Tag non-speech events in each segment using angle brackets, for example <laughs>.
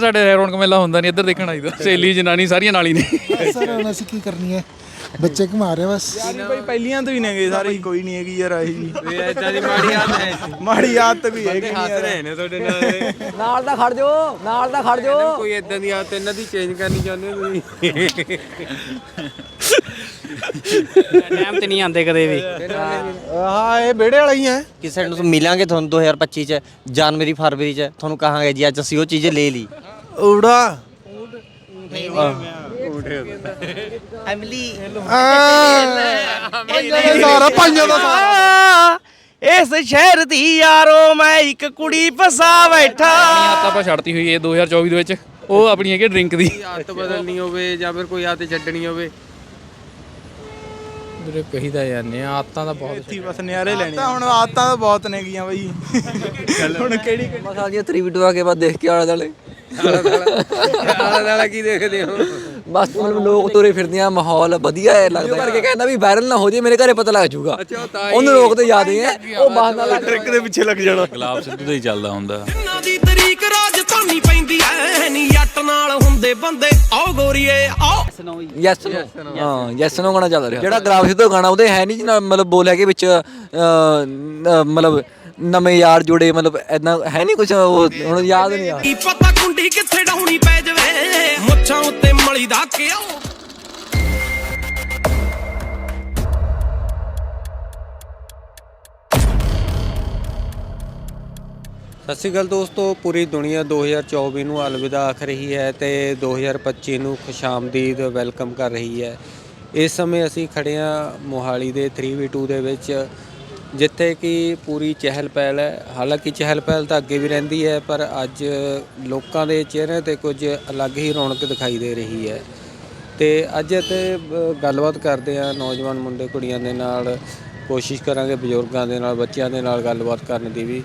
ਸਾਡੇ ਰੌਣਕ ਮੇਲਾ ਹੁੰਦਾ ਨਹੀਂ ਇੱਧਰ ਦੇਖਣ ਆਈਦਾ ਸਹੇਲੀ ਜਨਾਨੀ ਸਾਰੀਆਂ ਨਾਲ ਹੀ ਨੇ। ਸਰ ਹੁਣ ਅਸੀਂ ਕੀ ਕਰਨੀ ਹੈ? ਬੱਚੇ ਘੁਮਾ ਰਹੇ ਬਸ। ਭਾਈ ਪਹਿਲੀਆਂ ਤੋਂ ਹੀ ਨੇਗੇ ਸਾਰੇ। ਕੋਈ ਨਹੀਂ ਹੈਗੀ ਯਾਰ ਆਹੀ। ਜੀ ਵੀ ਐਦਾਂ ਦੀ ਮਾੜੀ ਆਦਤ ਹੈ ਮਾੜੀ ਆਦਤ ਵੀ ਹੈਗੀ ਨਹੀਂ ਹੱਸ ਰਹੇ ਨੇ ਤੁਹਾਡੇ ਨਾਲ। ਨਾਲ ਦਾ ਖੜ ਜਾਓ ਨਾਲ ਦਾ ਖੜ ਜਾਓ। ਕੋਈ ਐਦਾਂ ਦੀ ਆਦਤ ਇਹਨਾਂ ਦੀ ਚੇਂਜ ਕਰਨੀ ਚਾਹੁੰਦੇ ਹੋ ਤੁਸੀਂ? ਟਾਈਮ ਤੇ ਨਹੀਂ ਆਉਂਦੇ ਕਦੇ ਵੀ। ਹਾਂ ਇਹ ਵਿਹੜੇ ਵਾਲਾ ਹੀ ਹੈ। ਕਿਸੇ ਨੂੰ ਮਿਲਾਂਗੇ ਤੁਹਾਨੂੰ 2025 ਚ ਜਨਵਰੀ ਫਰਵਰੀ ਚ ਤੁਹਾਨੂੰ ਕਹਾਂਗੇ ਜੀ ਅੱਜ ਅਸੀਂ ਉਹ ਚੀਜ਼ ਲੈ ਲਈ। ਊੜਾ। ਐਮਲੀ। ਸਾਰਾ ਭਾਈਆਂ ਦਾ ਸਾਰਾ ਇਸ ਸ਼ਹਿਰ ਦੀ ਯਾਰੋ ਮੈਂ ਇੱਕ ਕੁੜੀ ਫਸਾ ਬੈਠਾ। ਆਦਤ ਆਪਾਂ ਛੱਡਤੀ ਹੋਈ ਹੈ 2024 ਦੇ ਵਿੱਚ ਉਹ ਆਪਣੀ ਹੈਗੀ ਡਰਿੰਕ ਦੀ। ਆਦਤ ਬਦਲਣੀ ਹੋਵੇ ਜਾਂ ਫਿਰ ਕੋਈ ਆਦਤ ਛੱਡਣੀ ਹੋਵੇ। ਵੀਰੇ ਕਹੀਦਾ ਜਾਂਦੇ ਆ ਆਦਤਾਂ ਦਾ ਬਹੁਤ ਇੱਥੇ ਬਸ ਨਿਆਰੇ ਲੈਣੇ ਤਾਂ ਹੁਣ ਆਦਤਾਂ ਤਾਂ ਬਹੁਤ ਨੇਗੀਆਂ ਬਈ। ਹੁਣ ਕਿਹੜੀ ਮਸਾਲ ਦੀਆਂ 3 ਵੀਡੀਓ ਆ ਕੇ ਬਾਅਦ ਦੇਖ ਕੇ ਆਲੇ ਦਾਲੇ ਆਲਾ ਦਾਲਾ ਕੀ ਦੇਖਦੇ ਹੋ? ਬਸ ਮਤਲਬ ਲੋਕ ਤੁਰੇ ਫਿਰਦੇ ਆ ਮਾਹੌਲ ਵਧੀਆ ਹੈ ਲੱਗਦਾ। ਕਰਕੇ ਕਹਿੰਦਾ ਵੀ ਵਾਇਰਲ ਨਾ ਹੋ ਜੇ ਮੇਰੇ ਘਰੇ ਪਤਾ ਲੱਗ ਜਾਊਗਾ। ਹੀ। ਉਹਨੂੰ ਲੋਕ ਤੇ ਯਾਦ ਹੈ ਉਹ ਬਹਾਨਾ ਲਾ ਟ੍ਰਿਕ ਦੇ ਪਿੱਛੇ ਲੱਗ ਜਾਣਾ। ਗੁਲਾਬ ਸਿੱਧੂ ਦਾ ਹੀ ਚੱਲਦਾ ਹੁੰਦਾ। ਪੈਂਦੀ ਐ ਨੀ ਜੱਟ ਨਾਲ ਹੁੰਦੇ ਬੰਦੇ। ਆਓ ਗੋਰੀਏ ਆਓ। ਯੈਸ ਨੋ ਹਾਂ ਯੈਸ ਨੋ ਗਾਣਾ ਚੱਲ ਰਿਹਾ। ਜਿਹੜਾ ਗਰਾਫ ਸਿੱਧੂ ਗਾਣਾ ਉਹਦੇ ਹੈ ਨਹੀਂ ਜਿਹਨਾਂ ਮਤਲਬ ਬੋਲਿਆ ਕਿ ਵਿੱਚ ਅਹ, ਨ- ਮਤਲਬ ਨਵੇਂ ਯਾਰ ਜੁੜੇ ਮਤਲਬ ਐਦਾਂ ਹੈ ਨਹੀਂ ਕੁਝ ਉਹ ਹੁਣ ਯਾਦ ਨਹੀਂ ਆ ਕੀ ਪਤਾ ਕੁੰਡੀ ਕਿੱਥੇ ਡਾਉਣੀ ਪੈ ਜਵੇ। ਮੁੱਛਾਂ ਉੱਤੇ ਮਲੀ ਦਾ ਕਿਉਂ ਸਤਿ ਸ਼੍ਰੀ ਅਕਾਲ ਦੋਸਤੋ, ਪੂਰੀ ਦੁਨੀਆ 2024 ਨੂੰ ਅਲਵਿਦਾ ਆਖ ਰਹੀ ਹੈ ਤੇ 2025 ਨੂੰ ਖੁਸ਼ਾਮਦੀਦ ਵੈਲਕਮ ਕਰ ਰਹੀ ਹੈ। ਇਸ ਸਮੇਂ ਅਸੀਂ ਖੜੇ ਹਾਂ ਮੋਹਾਲੀ ਦੇ 3v2 ਦੇ ਵਿੱਚ, ਜਿੱਥੇ ਕਿ ਪੂਰੀ ਚਹਿਲ ਪਹਿਲ ਹੈ। ਹਾਲਾਂਕਿ ਚਹਿਲ ਪਹਿਲ ਤਾਂ ਅੱਗੇ ਵੀ ਰਹਿੰਦੀ ਹੈ, ਪਰ ਅੱਜ ਲੋਕਾਂ ਦੇ ਚਿਹਰੇ ਤੇ ਕੁਝ ਅਲੱਗ ਹੀ ਰੌਣਕ ਦਿਖਾਈ ਦੇ ਰਹੀ ਹੈ। ਤੇ ਅੱਜ ਇੱਥੇ ਗੱਲਬਾਤ ਕਰਦੇ ਆ ਨੌਜਵਾਨ ਮੁੰਡੇ ਕੁੜੀਆਂ ਦੇ ਨਾਲ। ਕੋਸ਼ਿਸ਼ ਕਰਾਂਗੇ ਬਜ਼ੁਰਗਾਂ ਦੇ ਨਾਲ, ਬੱਚਿਆਂ ਦੇ ਨਾਲ ਗੱਲਬਾਤ ਕਰਨ ਦੀ ਵੀ।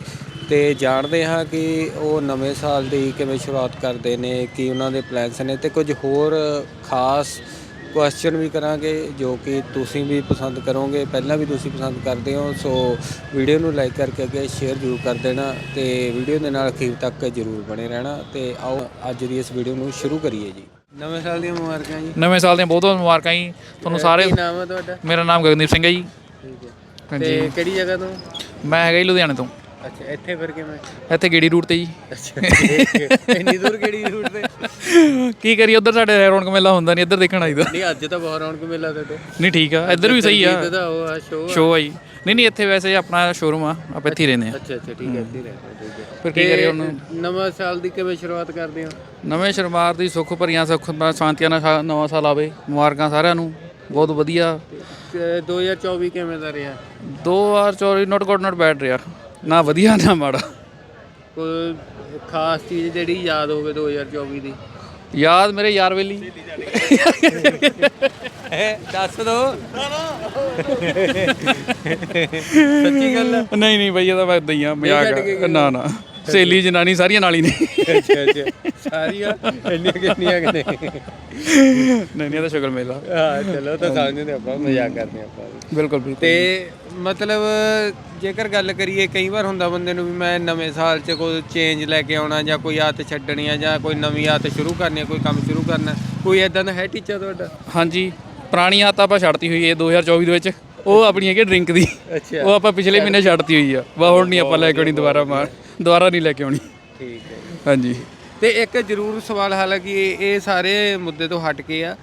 ਤੇ ਜਾਣਦੇ ਹਾਂ ਕਿ ਉਹ ਨਵੇਂ ਸਾਲ ਦੀ ਕਿਵੇਂ ਸ਼ੁਰੂਆਤ ਕਰਦੇ ਨੇ ਕੀ ਉਹਨਾਂ ਦੇ ਪਲਾਨਸ ਨੇ ਤੇ ਕੁਝ ਹੋਰ ਖਾਸ ਕੁਐਸਚਨ ਵੀ ਕਰਾਂਗੇ ਜੋ ਕਿ ਤੁਸੀਂ ਵੀ ਪਸੰਦ ਕਰੋਗੇ ਪਹਿਲਾਂ ਵੀ ਤੁਸੀਂ ਪਸੰਦ ਕਰਦੇ ਹੋ ਸੋ ਵੀਡੀਓ ਨੂੰ ਲਾਈਕ ਕਰਕੇ ਅੱਗੇ ਸ਼ੇਅਰ ਜ਼ਰੂਰ ਕਰ ਦੇਣਾ ਤੇ ਵੀਡੀਓ ਦੇ ਨਾਲ ਅਖੀਰ ਤੱਕ ਜ਼ਰੂਰ ਬਣੇ ਰਹਿਣਾ ਤੇ ਆਓ ਅੱਜ ਦੀ ਇਸ ਵੀਡੀਓ ਨੂੰ ਸ਼ੁਰੂ ਕਰੀਏ ਜੀ। ਨਵੇਂ ਸਾਲ ਦੀਆਂ ਮੁਬਾਰਕਾਂ ਜੀ। ਨਵੇਂ ਸਾਲ ਦੀਆਂ ਬਹੁਤ ਬਹੁਤ ਮੁਬਾਰਕਾਂ ਜੀ। ਤੁਹਾਨੂੰ ਸਾਰੇ ਕੀ ਨਾਮ ਹੈ ਤੁਹਾਡਾ? ਮੇਰਾ ਨਾਮ ਗਗਨਦੀਪ ਸਿੰਘ ਹੈ ਜੀ। ਠੀਕ ਹੈ। ਤੇ ਕਿਹੜੀ ਜਗ੍ਹਾ ਤੋਂ? ਮੈਂ ਹੈਗਾ ਜੀ ਲੁਧਿਆਣੇ ਤੋਂ। ਅੱਛਾ ਇੱਥੇ ਫਿਰ ਕਿਵੇਂ? ਇੱਥੇ ਗੇੜੀ ਰੂਟ ਤੇ ਜੀ। ਅੱਛਾ ਇੰਨੀ ਦੂਰ ਕਿਹੜੀ ਰੂਟ ਤੇ? ਕੀ ਕਰੀਏ ਉਧਰ ਸਾਡੇ ਰੌਣਕ ਮੇਲਾ ਹੁੰਦਾ ਨਹੀਂ ਇੱਧਰ ਦੇਖਣ ਆਈਦਾ ਨਹੀਂ ਅੱਜ ਤਾਂ ਬਹੁਤ ਰੌਣਕ ਮੇਲਾ ਤੁਹਾਡੇ ਨਹੀਂ ਠੀਕ ਆ ਇੱਧਰ ਵੀ ਸਹੀ ਆ। ਦਾ ਉਹ ਆ ਸ਼ੋਅ ਸ਼ੋਅ ਆ ਜੀ। ਨਹੀਂ ਨਹੀਂ ਇੱਥੇ ਵੈਸੇ ਆਪਣਾ ਸ਼ੋਰੂਮ ਆ ਆਪਾਂ ਇੱਥੇ ਰਹਿੰਦੇ ਆ। ਅੱਛਾ ਅੱਛਾ ਠੀਕ ਹੈ ਇੱਥੇ ਰਹਿੰਦੇ ਠੀਕ ਹੈ ਫਿਰ ਕੀ ਕਰੀਏ ਹੁਣ? ਨਵਾਂ ਸਾਲ ਦੀ ਕਿਵੇਂ ਸ਼ੁਰੂਆਤ ਕਰਦੇ ਹੋ? ਨਵੇਂ ਸ਼ਰਮਾਰ ਦੀ ਸੁੱਖ ਭਰੀਆਂ ਸੁੱਖ ਸ਼ਾਂਤੀਆਂ ਨਾਲ ਨਵਾਂ ਸਾਲ ਆਵੇ ਮੁਬਾਰਕਾਂ ਸਾਰਿਆਂ ਨੂੰ ਬਹੁਤ ਵਧੀਆ। ਤੇ 2024 ਕਿਵੇਂ ਦਾ ਰਿਹਾ? ਦੋ ਵਾਰ ਚੋਰੀ ਨੋਟ ਗੁੱਡ ਨੋਟ ਬੈਡ ਰਿਹਾ। ਨਾ ਵਧੀਆ ਨਾ ਮਾੜਾ। ਕੋਈ ਖਾਸ ਚੀਜ਼ ਜਿਹੜੀ ਯਾਦ ਹੋਵੇ 2024 ਦੀ? ਯਾਦ ਮੇਰੇ ਯਾਰ ਵੇਲੀ। ਦੱਸ ਦੋ। ਸੱਚੀ ਗੱਲ ਨਹੀਂ ਨਹੀਂ ਬਈ ਇਹ ਤਾਂ ਮੈਂ ਇਦਾਂ ਹੀ ਆ ਮਜ਼ਾਕ ਆ। ਨਾ ਨਾ। ਸਹੇਲੀ ਜਨਾਨੀ ਸਾਰੀਆਂ ਨਾਲ ਹੀ ਨੇ। ਅੱਛਾ ਅੱਛਾ। ਸਾਰੀਆਂ? ਇੰਨੀਆਂ ਕਿੰਨੀਆਂ ਕਿ ਨਹੀਂ? ਨਹੀਂ ਨਹੀਂ ਇਹ ਤਾਂ ਸ਼ੁਗਰ ਮੇਲਾ। ਹਾਂ ਚਲੋ ਤਾਂ ਸਮਝਦੇ ਆਪਾਂ ਮਜ਼ਾਕ ਕਰਦੇ ਆਪਾਂ। ਬਿਲਕੁਲ ਬਿਲਕੁਲ। ਤੇ ਮਤਲਬ ਜੇਕਰ ਗੱਲ ਕਰੀਏ ਕਈ ਵਾਰ ਹੁੰਦਾ ਬੰਦੇ ਨੂੰ ਵੀ ਮੈਂ ਨਵੇਂ ਸਾਲ 'ਚ ਕੋਈ ਚੇਂਜ ਲੈ ਕੇ ਆਉਣਾ ਜਾਂ ਕੋਈ ਆਦਤ ਛੱਡਣੀ ਆ ਜਾਂ ਕੋਈ ਨਵੀਂ ਆਦਤ ਸ਼ੁਰੂ ਕਰਨੀ ਆ ਕੋਈ ਕੰਮ ਸ਼ੁਰੂ ਕਰਨਾ ਕੋਈ ਐਦਾਂ ਦਾ ਹੈ ਟੀਚਰ ਤੁਹਾਡਾ? ਹਾਂਜੀ ਪੁਰਾਣੀ ਆਦਤ ਆਪਾਂ ਛੱਡਤੀ ਹੋਈ ਹੈ 2024 ਦੇ ਵਿੱਚ। ਉਹ ਆਪਣੀ ਹੈਗੀ ਡਰਿੰਕ ਦੀ। ਅੱਛਾ। ਉਹ ਆਪਾਂ ਪਿਛਲੇ ਮਹੀਨੇ ਛੱਡਤੀ ਹੋਈ ਆ। ਵਾ ਹੁਣ ਨਹੀਂ ਆਪਾਂ ਲੈ ਕੇ ਆਉਣੀ ਦੁਬਾਰਾ ਮਾਰ ਦੁਬਾਰਾ ਨਹੀਂ ਲੈ ਕੇ ਆਉਣੀ। ਠੀਕ ਹੈ ਹਾਂਜੀ। ਤੇ ਇੱਕ ਜ਼ਰੂਰ ਸਵਾਲ ਹਾਲਾਂਕਿ ਇਹ ਸਾਰੇ ਮੁੱਦੇ ਤੋਂ ਹਟ ਕੇ ਆ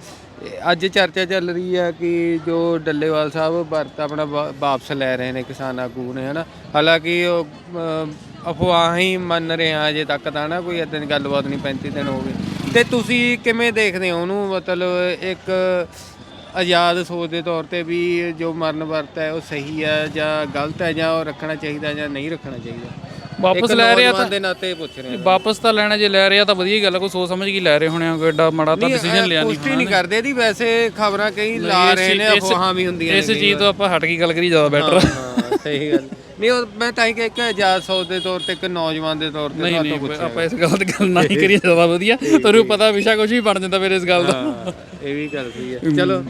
ਅੱਜ ਚਰਚਾ ਚੱਲ ਰਹੀ ਆ ਕਿ ਜੋ ਡੱਲੇਵਾਲ ਸਾਹਿਬ ਵਰਤ ਆਪਣਾ ਵਾ- ਵਾਪਸ ਲੈ ਰਹੇ ਨੇ ਕਿਸਾਨ ਆਗੂ ਨੇ ਹਨਾ? ਹਾਲਾਂਕਿ ਉਹ ਅਮ, ਅਫਵਾਹ ਹੀ ਮੰਨ ਰਹੇ ਆ ਅਜੇ ਤੱਕ ਤਾਂ ਨਾ ਕੋਈ ਇਦਾਂ ਦੀ ਗੱਲਬਾਤ ਨਹੀਂ 35 ਦਿਨ ਹੋ ਗਏ। ਤੇ ਤੁਸੀਂ ਕਿਵੇਂ ਦੇਖਦੇ ਹੋ ਉਹਨੂੰ? ਮਤਲਬ ਇੱਕ ਆਜ਼ਾਦ ਸੋਚ ਦੇ ਤੌਰ ਤੇ ਵੀ ਜੋ ਮਰਨ ਵਰਤ ਹੈ ਉਹ ਸਹੀ ਹੈ ਜਾਂ ਗਲਤ ਹੈ ਜਾਂ ਉਹ ਰੱਖਣਾ ਚਾਹੀਦਾ ਜਾਂ ਨਹੀਂ ਰੱਖਣਾ ਚਾਹੀਦਾ? ਵਾਪਸ ਲੈ ਰਿਹਾ ਤਾਂ ਦੇ ਨਾਤੇ ਪੁੱਛ ਰਹੇ ਵਾਪਸ ਤਾਂ ਲੈਣਾ ਜੇ ਲੈ ਰਿਹਾ ਤਾਂ ਵਧੀਆ ਗੱਲ ਆ ਕੋਈ ਸੋਚ ਸਮਝ ਕੇ ਲੈ ਰਹੇ ਹੋਣੇ ਆ ਕੋਈ ਐਡਾ ਮਾੜਾ ਤਾਂ ਡਿਸੀਜਨ ਲਿਆ ਨਹੀਂ ਪੁਸ਼ਟੀ ਨਹੀਂ ਕਰਦੇ ਦੀ ਵੈਸੇ ਖਬਰਾਂ ਕਈ ਲਾ ਰਹੇ ਨੇ ਅਫਵਾਹਾਂ ਵੀ ਹੁੰਦੀਆਂ ਇਸ ਚੀਜ਼ ਤੋਂ ਆਪਾਂ ਹਟ ਕੇ ਗੱਲ ਕਰੀ ਜ਼ਿਆਦਾ ਬੈਟਰ ਹਾਂ ਸਹੀ ਗੱਲ। ਨਹੀਂ ਉਹ ਮੈਂ ਤਾਂ ਹੀ ਕਿ ਇੱਕ ਆਜ਼ਾਦ ਸੋਚ ਦੇ ਤੌਰ ਤੇ ਇੱਕ ਨੌਜਵਾਨ ਦੇ ਤੌਰ ਤੇ ਨਹੀਂ ਤੁਹਾਡੇ ਨਹੀਂ ਤੋਂ ਪੁੱਛਿਆ ਆਪਾਂ ਇਸ ਗੱਲ ਤੇ ਗੱਲ ਨਾ ਹੀ ਕਰੀਏ ਜ਼ਿਆਦਾ ਵਧੀਆ। ਤੁਹਾਨੂੰ ਪਤਾ ਵਿਸ਼ਾ ਕੁਝ ਵੀ ਬਣ ਜਾਂਦਾ ਫਿਰ ਇਸ ਗੱਲ ਦਾ। ਇਹ ਵੀ ਗੱਲ ਸਹੀ ਹੈ। ਚਲੋ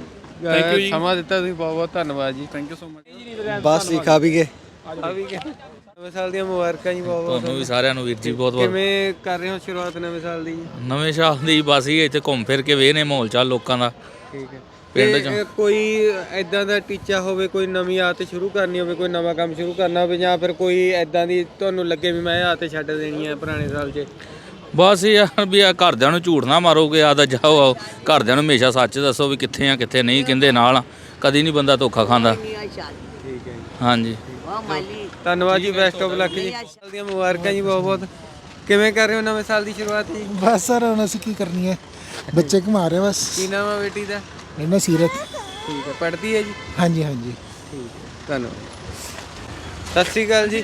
you ਜੀ। ਸਮਾਂ ਦਿੱਤਾ ਤੁਸੀਂ ਬਹੁਤ ਬਹੁਤ ਧੰਨਵਾਦ ਜੀ। ਥੈਂਕ ਯੂ ਸੋ ਮਚ ਬਸ ਹੀ ਖਾ ਵੀ ਗਏ ਨਵੇਂ ਸਾਲ ਦੀਆਂ ਮੁਬਾਰਕਾਂ ਜੀ ਬਹੁਤ ਬਹੁਤ ਤੁਹਾਨੂੰ ਵੀ ਸਾਰਿਆਂ ਨੂੰ ਵੀਰ ਜੀ ਬਹੁਤ ਬਹੁਤ ਕਿਵੇਂ ਕਰ ਰਹੇ ਹੋ ਸ਼ੁਰੂਆਤ ਨਵੇਂ ਸਾਲ ਦੀ? ਨਵੇਂ ਸਾਲ ਦੀ ਬਸ ਹੀ ਇੱਥੇ ਘੁੰਮ ਫਿਰ ਕੇ ਵੇਖਨੇ ਮਾਹੌਲ ਚਾਲ ਲੋਕਾਂ ਦਾ। ਠੀਕ ਹੈ। ਪਿੰਡ ਤੇ, ਚੋਂ। ਅ, ਕੋਈ ਐਦਾਂ ਦਾ ਟੀਚਾ ਹੋਵੇ ਕੋਈ ਨਵੀਂ ਆਦਤ ਸ਼ੁਰੂ ਕਰਨੀ ਹੋਵੇ ਕੋਈ ਨਵਾਂ ਕੰਮ ਸ਼ੁਰੂ ਕਰਨਾ ਹੋਵੇ ਜਾਂ ਫਿਰ ਕੋਈ ਐਦਾਂ ਦੀ ਤੁਹਾਨੂੰ ਲੱਗੇ ਵੀ ਮੈਂ ਇਹ ਆਦਤ ਛੱਡ ਦੇਣੀ ਹੈ ਪੁਰਾਣੇ ਸਾਲ 'ਚ? ਬਸ ਯਾਰ ਵੀ ਆ ਘਰਦਿਆਂ ਨੂੰ ਝੂਠ ਨਾ ਮਾਰੋਗੇ ਆਦਾ ਜਾਓ ਆਓ। ਘਰਦਿਆਂ ਨੂੰ ਹਮੇਸ਼ਾ ਸੱਚ ਦੱਸੋ ਵੀ ਕਿੱਥੇ ਆ ਕਿੱਥੇ ਨਹੀਂ ਕਹਿੰਦੇ ਨਾਲ ਕਦੀ ਨਹੀਂ ਬੰਦਾ ਧੋਖਾ ਖਾਂਦਾ। ਠੀਕ ਹੈ ਹਾਂਜੀ। ਧੰਨਵਾਦ ਜੀ ਬੈਸਟ ਆਫ ਲੱਕ ਜੀ। ਸਾਲ ਦੀਆਂ ਮੁਬਾਰਕਾਂ ਜੀ ਬਹੁਤ ਬਹੁਤ। ਕਿਵੇਂ ਕਰ ਰਹੇ ਹੋ ਨਵੇਂ ਸਾਲ ਦੀ ਸ਼ੁਰੂਆਤ ਜੀ? ਬਸ ਸਰ ਹੁਣ ਅਸੀਂ ਕੀ ਕਰਨੀ ਹੈ? ਬੱਚੇ ਘੁਮਾ ਰਹੇ ਬਸ। ਕੀ ਨਾਮ ਹੈ ਬੇਟੀ ਦਾ? ਇਹਨਾਂ ਸੀਰਤ। ਠੀਕ ਹੈ ਪੜ੍ਹਦੀ ਹੈ ਜੀ? ਹਾਂਜੀ ਹਾਂਜੀ। ਠੀਕ ਹੈ ਧੰਨਵਾਦ। ਸਤਿ ਸ਼੍ਰੀ ਅਕਾਲ ਜੀ।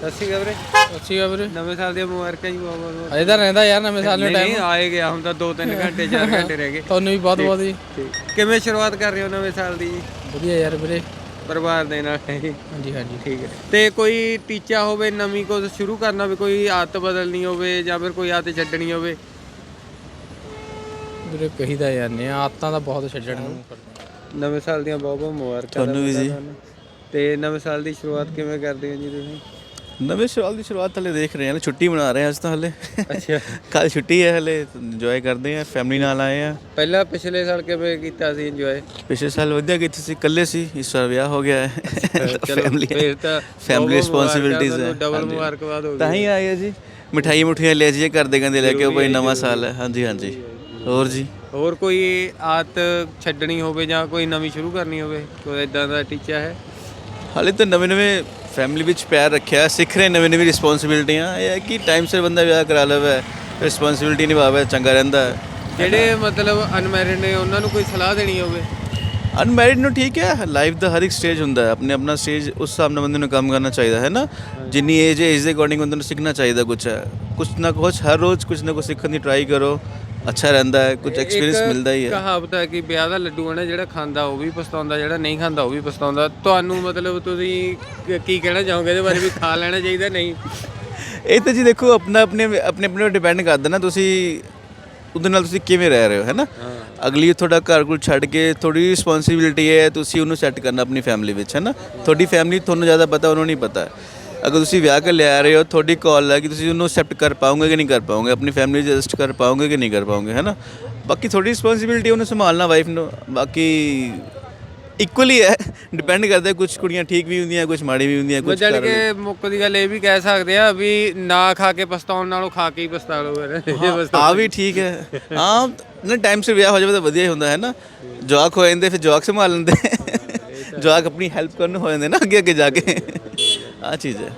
ਸਤਿ ਸ਼੍ਰੀ ਅਕਾਲ ਵੀਰੇ। ਅੱਛੀ ਆ ਵੀਰੇ। ਨਵੇਂ ਸਾਲ ਦੀਆਂ ਮੁਬਾਰਕਾਂ ਜੀ ਬਹੁਤ ਬਹੁਤ। ਅਜੇ ਤਾਂ ਰਹਿੰਦਾ ਯਾਰ ਨਵੇਂ ਸਾਲ ਨੂੰ ਨਹੀਂ ਨਹੀਂ ਆਏ ਗਿਆ ਹੁਣ ਤਾਂ 2-3 ਘੰਟੇ 4 ਘੰਟੇ ਰਹਿ ਗਏ। ਤੁਹਾਨੂੰ ਵੀ ਬਹੁਤ ਬਹੁਤ ਜੀ। ਠੀਕ। ਕਿਵੇਂ ਸ਼ੁਰੂਆਤ ਕਰ ਰਹੇ ਹੋ ਨਵੇਂ ਸਾਲ ਦੀ ਜੀ? ਵਧੀਆ ਯਾਰ ਵੀਰੇ। ਪਰਿਵਾਰ ਦੇ ਨਾਲ ਹਾਂਜੀ ਹਾਂਜੀ। ਠੀਕ ਹੈ। ਤੇ ਕੋਈ ਟੀਚਾ ਹੋਵੇ ਨਵੀਂ ਕੁਝ ਸ਼ੁਰੂ ਕਰਨਾ ਹੋਵੇ ਕੋਈ ਆਦਤ ਬਦਲਣੀ ਹੋਵੇ ਜਾਂ ਫਿਰ ਕੋਈ ਆਦਤ ਛੱਡਣੀ ਹੋਵੇ? ਵੀਰੇ ਕਹੀਦਾ ਯਾਰ ਨੇ ਆਦਤਾਂ ਦਾ ਬਹੁਤ ਛੱਡਣ ਨੂੰ ਕਰਦੇ ਨਵੇਂ ਸਾਲ ਦੀਆਂ ਬਹੁਤ ਬਹੁਤ ਮੁਬਾਰਕਾਂ ਤੁਹਾਨੂੰ ਵੀ ਜੀ। ਤੇ ਨਵੇਂ ਸਾਲ ਦੀ ਸ਼ੁਰੂਆਤ ਕਿਵੇਂ ਕਰਦੇ ਹੋ ਜੀ ਤੁਸੀਂ? ਨਵੇਂ ਸਾਲ ਦੀ ਸ਼ੁਰੂਆਤ ਹਲੇ ਦੇਖ ਰਹੇ ਹਾਂ ਛੁੱਟੀ ਮਨਾ ਰਹੇ ਹਾਂ ਅੱਜ ਤਾਂ ਹਲੇ। ਅੱਛਾ। ਕੱਲ ਛੁੱਟੀ ਹੈ ਹਲੇ ਇੰਜੋਏ ਕਰਦੇ ਹਾਂ ਫੈਮਿਲੀ ਨਾਲ ਆਏ ਆ ਪਹਿਲਾਂ ਪਿਛਲੇ ਸਾਲ ਕਿਵੇਂ ਕੀਤਾ ਸੀ ਇੰਜੋਏ ਪਿਛਲੇ ਸਾਲ ਵਧੀਆ ਕੀਤੀ ਸੀ ਇਕੱਲੇ ਸੀ ਇਸ ਵਾਰ ਵਿਆਹ ਹੋ ਗਿਆ ਹੈ। ਚਲੋ ਫਿਰ ਤਾਂ responsibilities ਮੁਬਾਰਕਾਂ ਹੈ। ਡਬਲ। ਮੁਬਾਰਕਬਾਦ ਹੋ ਤਾਂ ਗਈ ਹੀ। ਆਏ ਜੀ ਮਿਠਾਈ ਮੁਠੀਆਂ ਲੈ ਜੀਏ ਕਰਦੇ ਕਹਿੰਦੇ ਲੈ ਕੇ ਭਾਈ ਨਵਾਂ ਸਾਲ ਹੈ। ਹਾਂਜੀ ਹਾਂਜੀ। ਹੋਰ ਜੀ? ਹੋਰ ਕੋਈ ਆਦਤ ਛੱਡਣੀ ਹੋਵੇ ਜਾਂ ਕੋਈ ਨਵੀਂ ਸ਼ੁਰੂ ਕਰਨੀ ਹੋਵੇ? ਕੋਈ ਇਦਾਂ ਦਾ ਟੀਚਾ ਹੈ? ਹਾਲੇ ਤਾਂ ਨਵੇਂ ਨਵੇਂ ਫੈਮਿਲੀ ਵਿੱਚ ਪਿਆਰ ਰੱਖਿਆ ਸਿੱਖ ਰਹੇ ਨਵੇਂ ਨਵੇਂ ਰਿਸਪੌਂਸਿਬਿਲਟੀਆਂ ਇਹ ਹੈ ਕਿ ਟਾਈਮ ਸਿਰ ਬੰਦਾ ਵਿਆਹ ਕਰਾ ਲਵੇ ਰਿਸਪੌਂਸਿਬਿਲਟੀ ਨਿਭਾਵੇ ਚੰਗਾ ਰਹਿੰਦਾ ਹੈ। ਜਿਹੜੇ ਮਤਲਬ ਅਨਮੈਰਿਡ ਨੇ ਉਹਨਾਂ ਨੂੰ ਕੋਈ ਸਲਾਹ ਦੇਣੀ ਹੋਵੇ? ਅਨਮੈਰਿਡ ਨੂੰ ਠੀਕ ਹੈ ਲਾਈਫ ਦਾ ਹਰ ਇੱਕ ਸਟੇਜ ਹੁੰਦਾ ਹੈ। ਆਪਣੇ ਆਪਣਾ ਸਟੇਜ ਉਸ ਹਿਸਾਬ ਨਾਲ ਬੰਦੇ ਨੂੰ ਕੰਮ ਕਰਨਾ ਚਾਹੀਦਾ ਹੈ ਨਾ? ਜਿੰਨੀ ਏਜ ਹੈ ਏਜ ਦੇ ਅਕੋਰਡਿੰਗ ਬੰਦੇ ਨੂੰ ਸਿੱਖਣਾ ਚਾਹੀਦਾ ਕੁਝ ਹੈ। ਕੁਝ ਨਾ ਕੁਝ ਹਰ ਰੋਜ਼ ਕੁਝ ਨਾ ਕੁਝ ਸਿੱਖਣ ਦੀ ਟਰਾਈ ਕਰੋ। ਅੱਛਾ ਰਹਿੰਦਾ ਹੈ ਕੁਝ ਐਕਸਪੀਰੀਅੰਸ ਇੱਕ ਮਿਲਦਾ ਹੀ ਹੈ। ਕਹਾਵਤ ਹੈ ਕਿ ਵਿਆਹ ਦਾ ਲੱਡੂ ਹੈ ਨਾ ਜਿਹੜਾ ਖਾਂਦਾ ਉਹ ਵੀ ਪਛਤਾਉਂਦਾ ਜਿਹੜਾ ਨਹੀਂ ਖਾਂਦਾ ਉਹ ਵੀ ਪਛਤਾਉਂਦਾ। ਤੁਹਾਨੂੰ ਮਤਲਬ ਤੁਸੀਂ ਕ- ਕੀ ਕਹਿਣਾ ਚਾਹੋਗੇ ਇਹਦੇ ਬਾਰੇ ਵੀ ਖਾ ਲੈਣਾ ਚਾਹੀਦਾ ਨਹੀਂ? ਇਹ ਤਾਂ ਜੀ ਦੇਖੋ ਆਪਣਾ ਆਪਣੇ ਆਪਣੇ ਆਪਣੇ ਡਿਪੈਂਡ ਕਰਦਾ ਨਾ ਤੁਸੀਂ ਉਹਦੇ ਨਾਲ ਤੁਸੀਂ ਕਿਵੇਂ ਰਹਿ ਰਹੇ ਹੋ ਹੈ ਨਾ? ਅਗਲੀ ਤੁਹਾਡਾ ਘਰ ਕੋਲ ਛੱਡ ਕੇ ਥੋੜੀ ਰਿਸਪੌਂਸਿਬਿਲਟੀ ਹੈ ਤੁਸੀਂ ਉਹਨੂੰ ਸੈੱਟ ਕਰਨਾ ਆਪਣੀ ਫੈਮਿਲੀ ਵਿੱਚ ਹੈ ਨਾ? ਤੁਹਾਡੀ ਫੈਮਿਲੀ ਤੁਹਾਨੂੰ ਜ਼ਿਆਦਾ ਪਤਾ ਉਹਨੂੰ ਨਹੀਂ ਪਤਾ। ਅਗਰ ਤੁਸੀਂ ਵਿਆਹ ਕਰ ਲਿਆ ਰਹੇ ਹੋ ਤੁਹਾਡੀ ਕਾਲ ਹੈ ਕਿ ਤੁਸੀਂ ਉਹਨੂੰ ਐਕਸੈਪਟ ਕਰ ਪਾਓਗੇ ਕਿ ਨਹੀਂ ਕਰ ਪਾਓਗੇ? ਆਪਣੀ ਫੈਮਿਲੀ ਐਡਜਸਟ ਕਰ ਪਾਓਗੇ ਕਿ ਨਹੀਂ ਕਰ ਪਾਓਗੇ ਹੈ ਨਾ? ਬਾਕੀ ਤੁਹਾਡੀ ਰਿਸਪੌਂਸਿਬਿਲਟੀ ਉਹਨੂੰ ਸੰਭਾਲਣਾ ਵਾਈਫ ਨੂੰ। ਬਾਕੀ ਇਕੁਅਲੀ ਹੈ ਡਿਪੈਂਡ ਕਰਦਾ ਕੁਝ ਕੁੜੀਆਂ ਠੀਕ ਵੀ ਹੁੰਦੀਆਂ ਕੁਝ ਮਾੜੀ ਵੀ ਹੁੰਦੀਆਂ ਕੁਝ ਜਾਣੀ ਕਿ ਮੁੱਕ ਦੀ ਗੱਲ ਇਹ ਵੀ ਕਹਿ ਸਕਦੇ ਆ ਵੀ ਨਾ ਖਾ ਕੇ ਪਛਤਾਉਣ ਨਾਲੋਂ ਖਾ ਕੇ ਹੀ ਪਛਤਾ ਲਓ ਫਿਰ। ਆ ਵੀ ਠੀਕ ਹੈ। ਹਾਂ ਨਾ ਟਾਈਮ ਸਿਰ ਵਿਆਹ ਹੋ ਜਾਵੇ ਤਾਂ ਵਧੀਆ ਹੀ ਹੁੰਦਾ ਹੈ ਨਾ? ਜਵਾਕ ਹੋ ਜਾਂਦੇ ਫਿਰ ਜਵਾਕ ਸੰਭਾਲ ਲੈਂਦੇ। ਜਵਾਕ ਆਪਣੀ ਹੈਲਪ ਕਰਨ ਹੋ ਜਾਂਦੇ ਨਾ ਅੱਗੇ ਅੱਗੇ ਜਾ ਕੇ। ਆ ਚੀਜ਼ ਹੈ।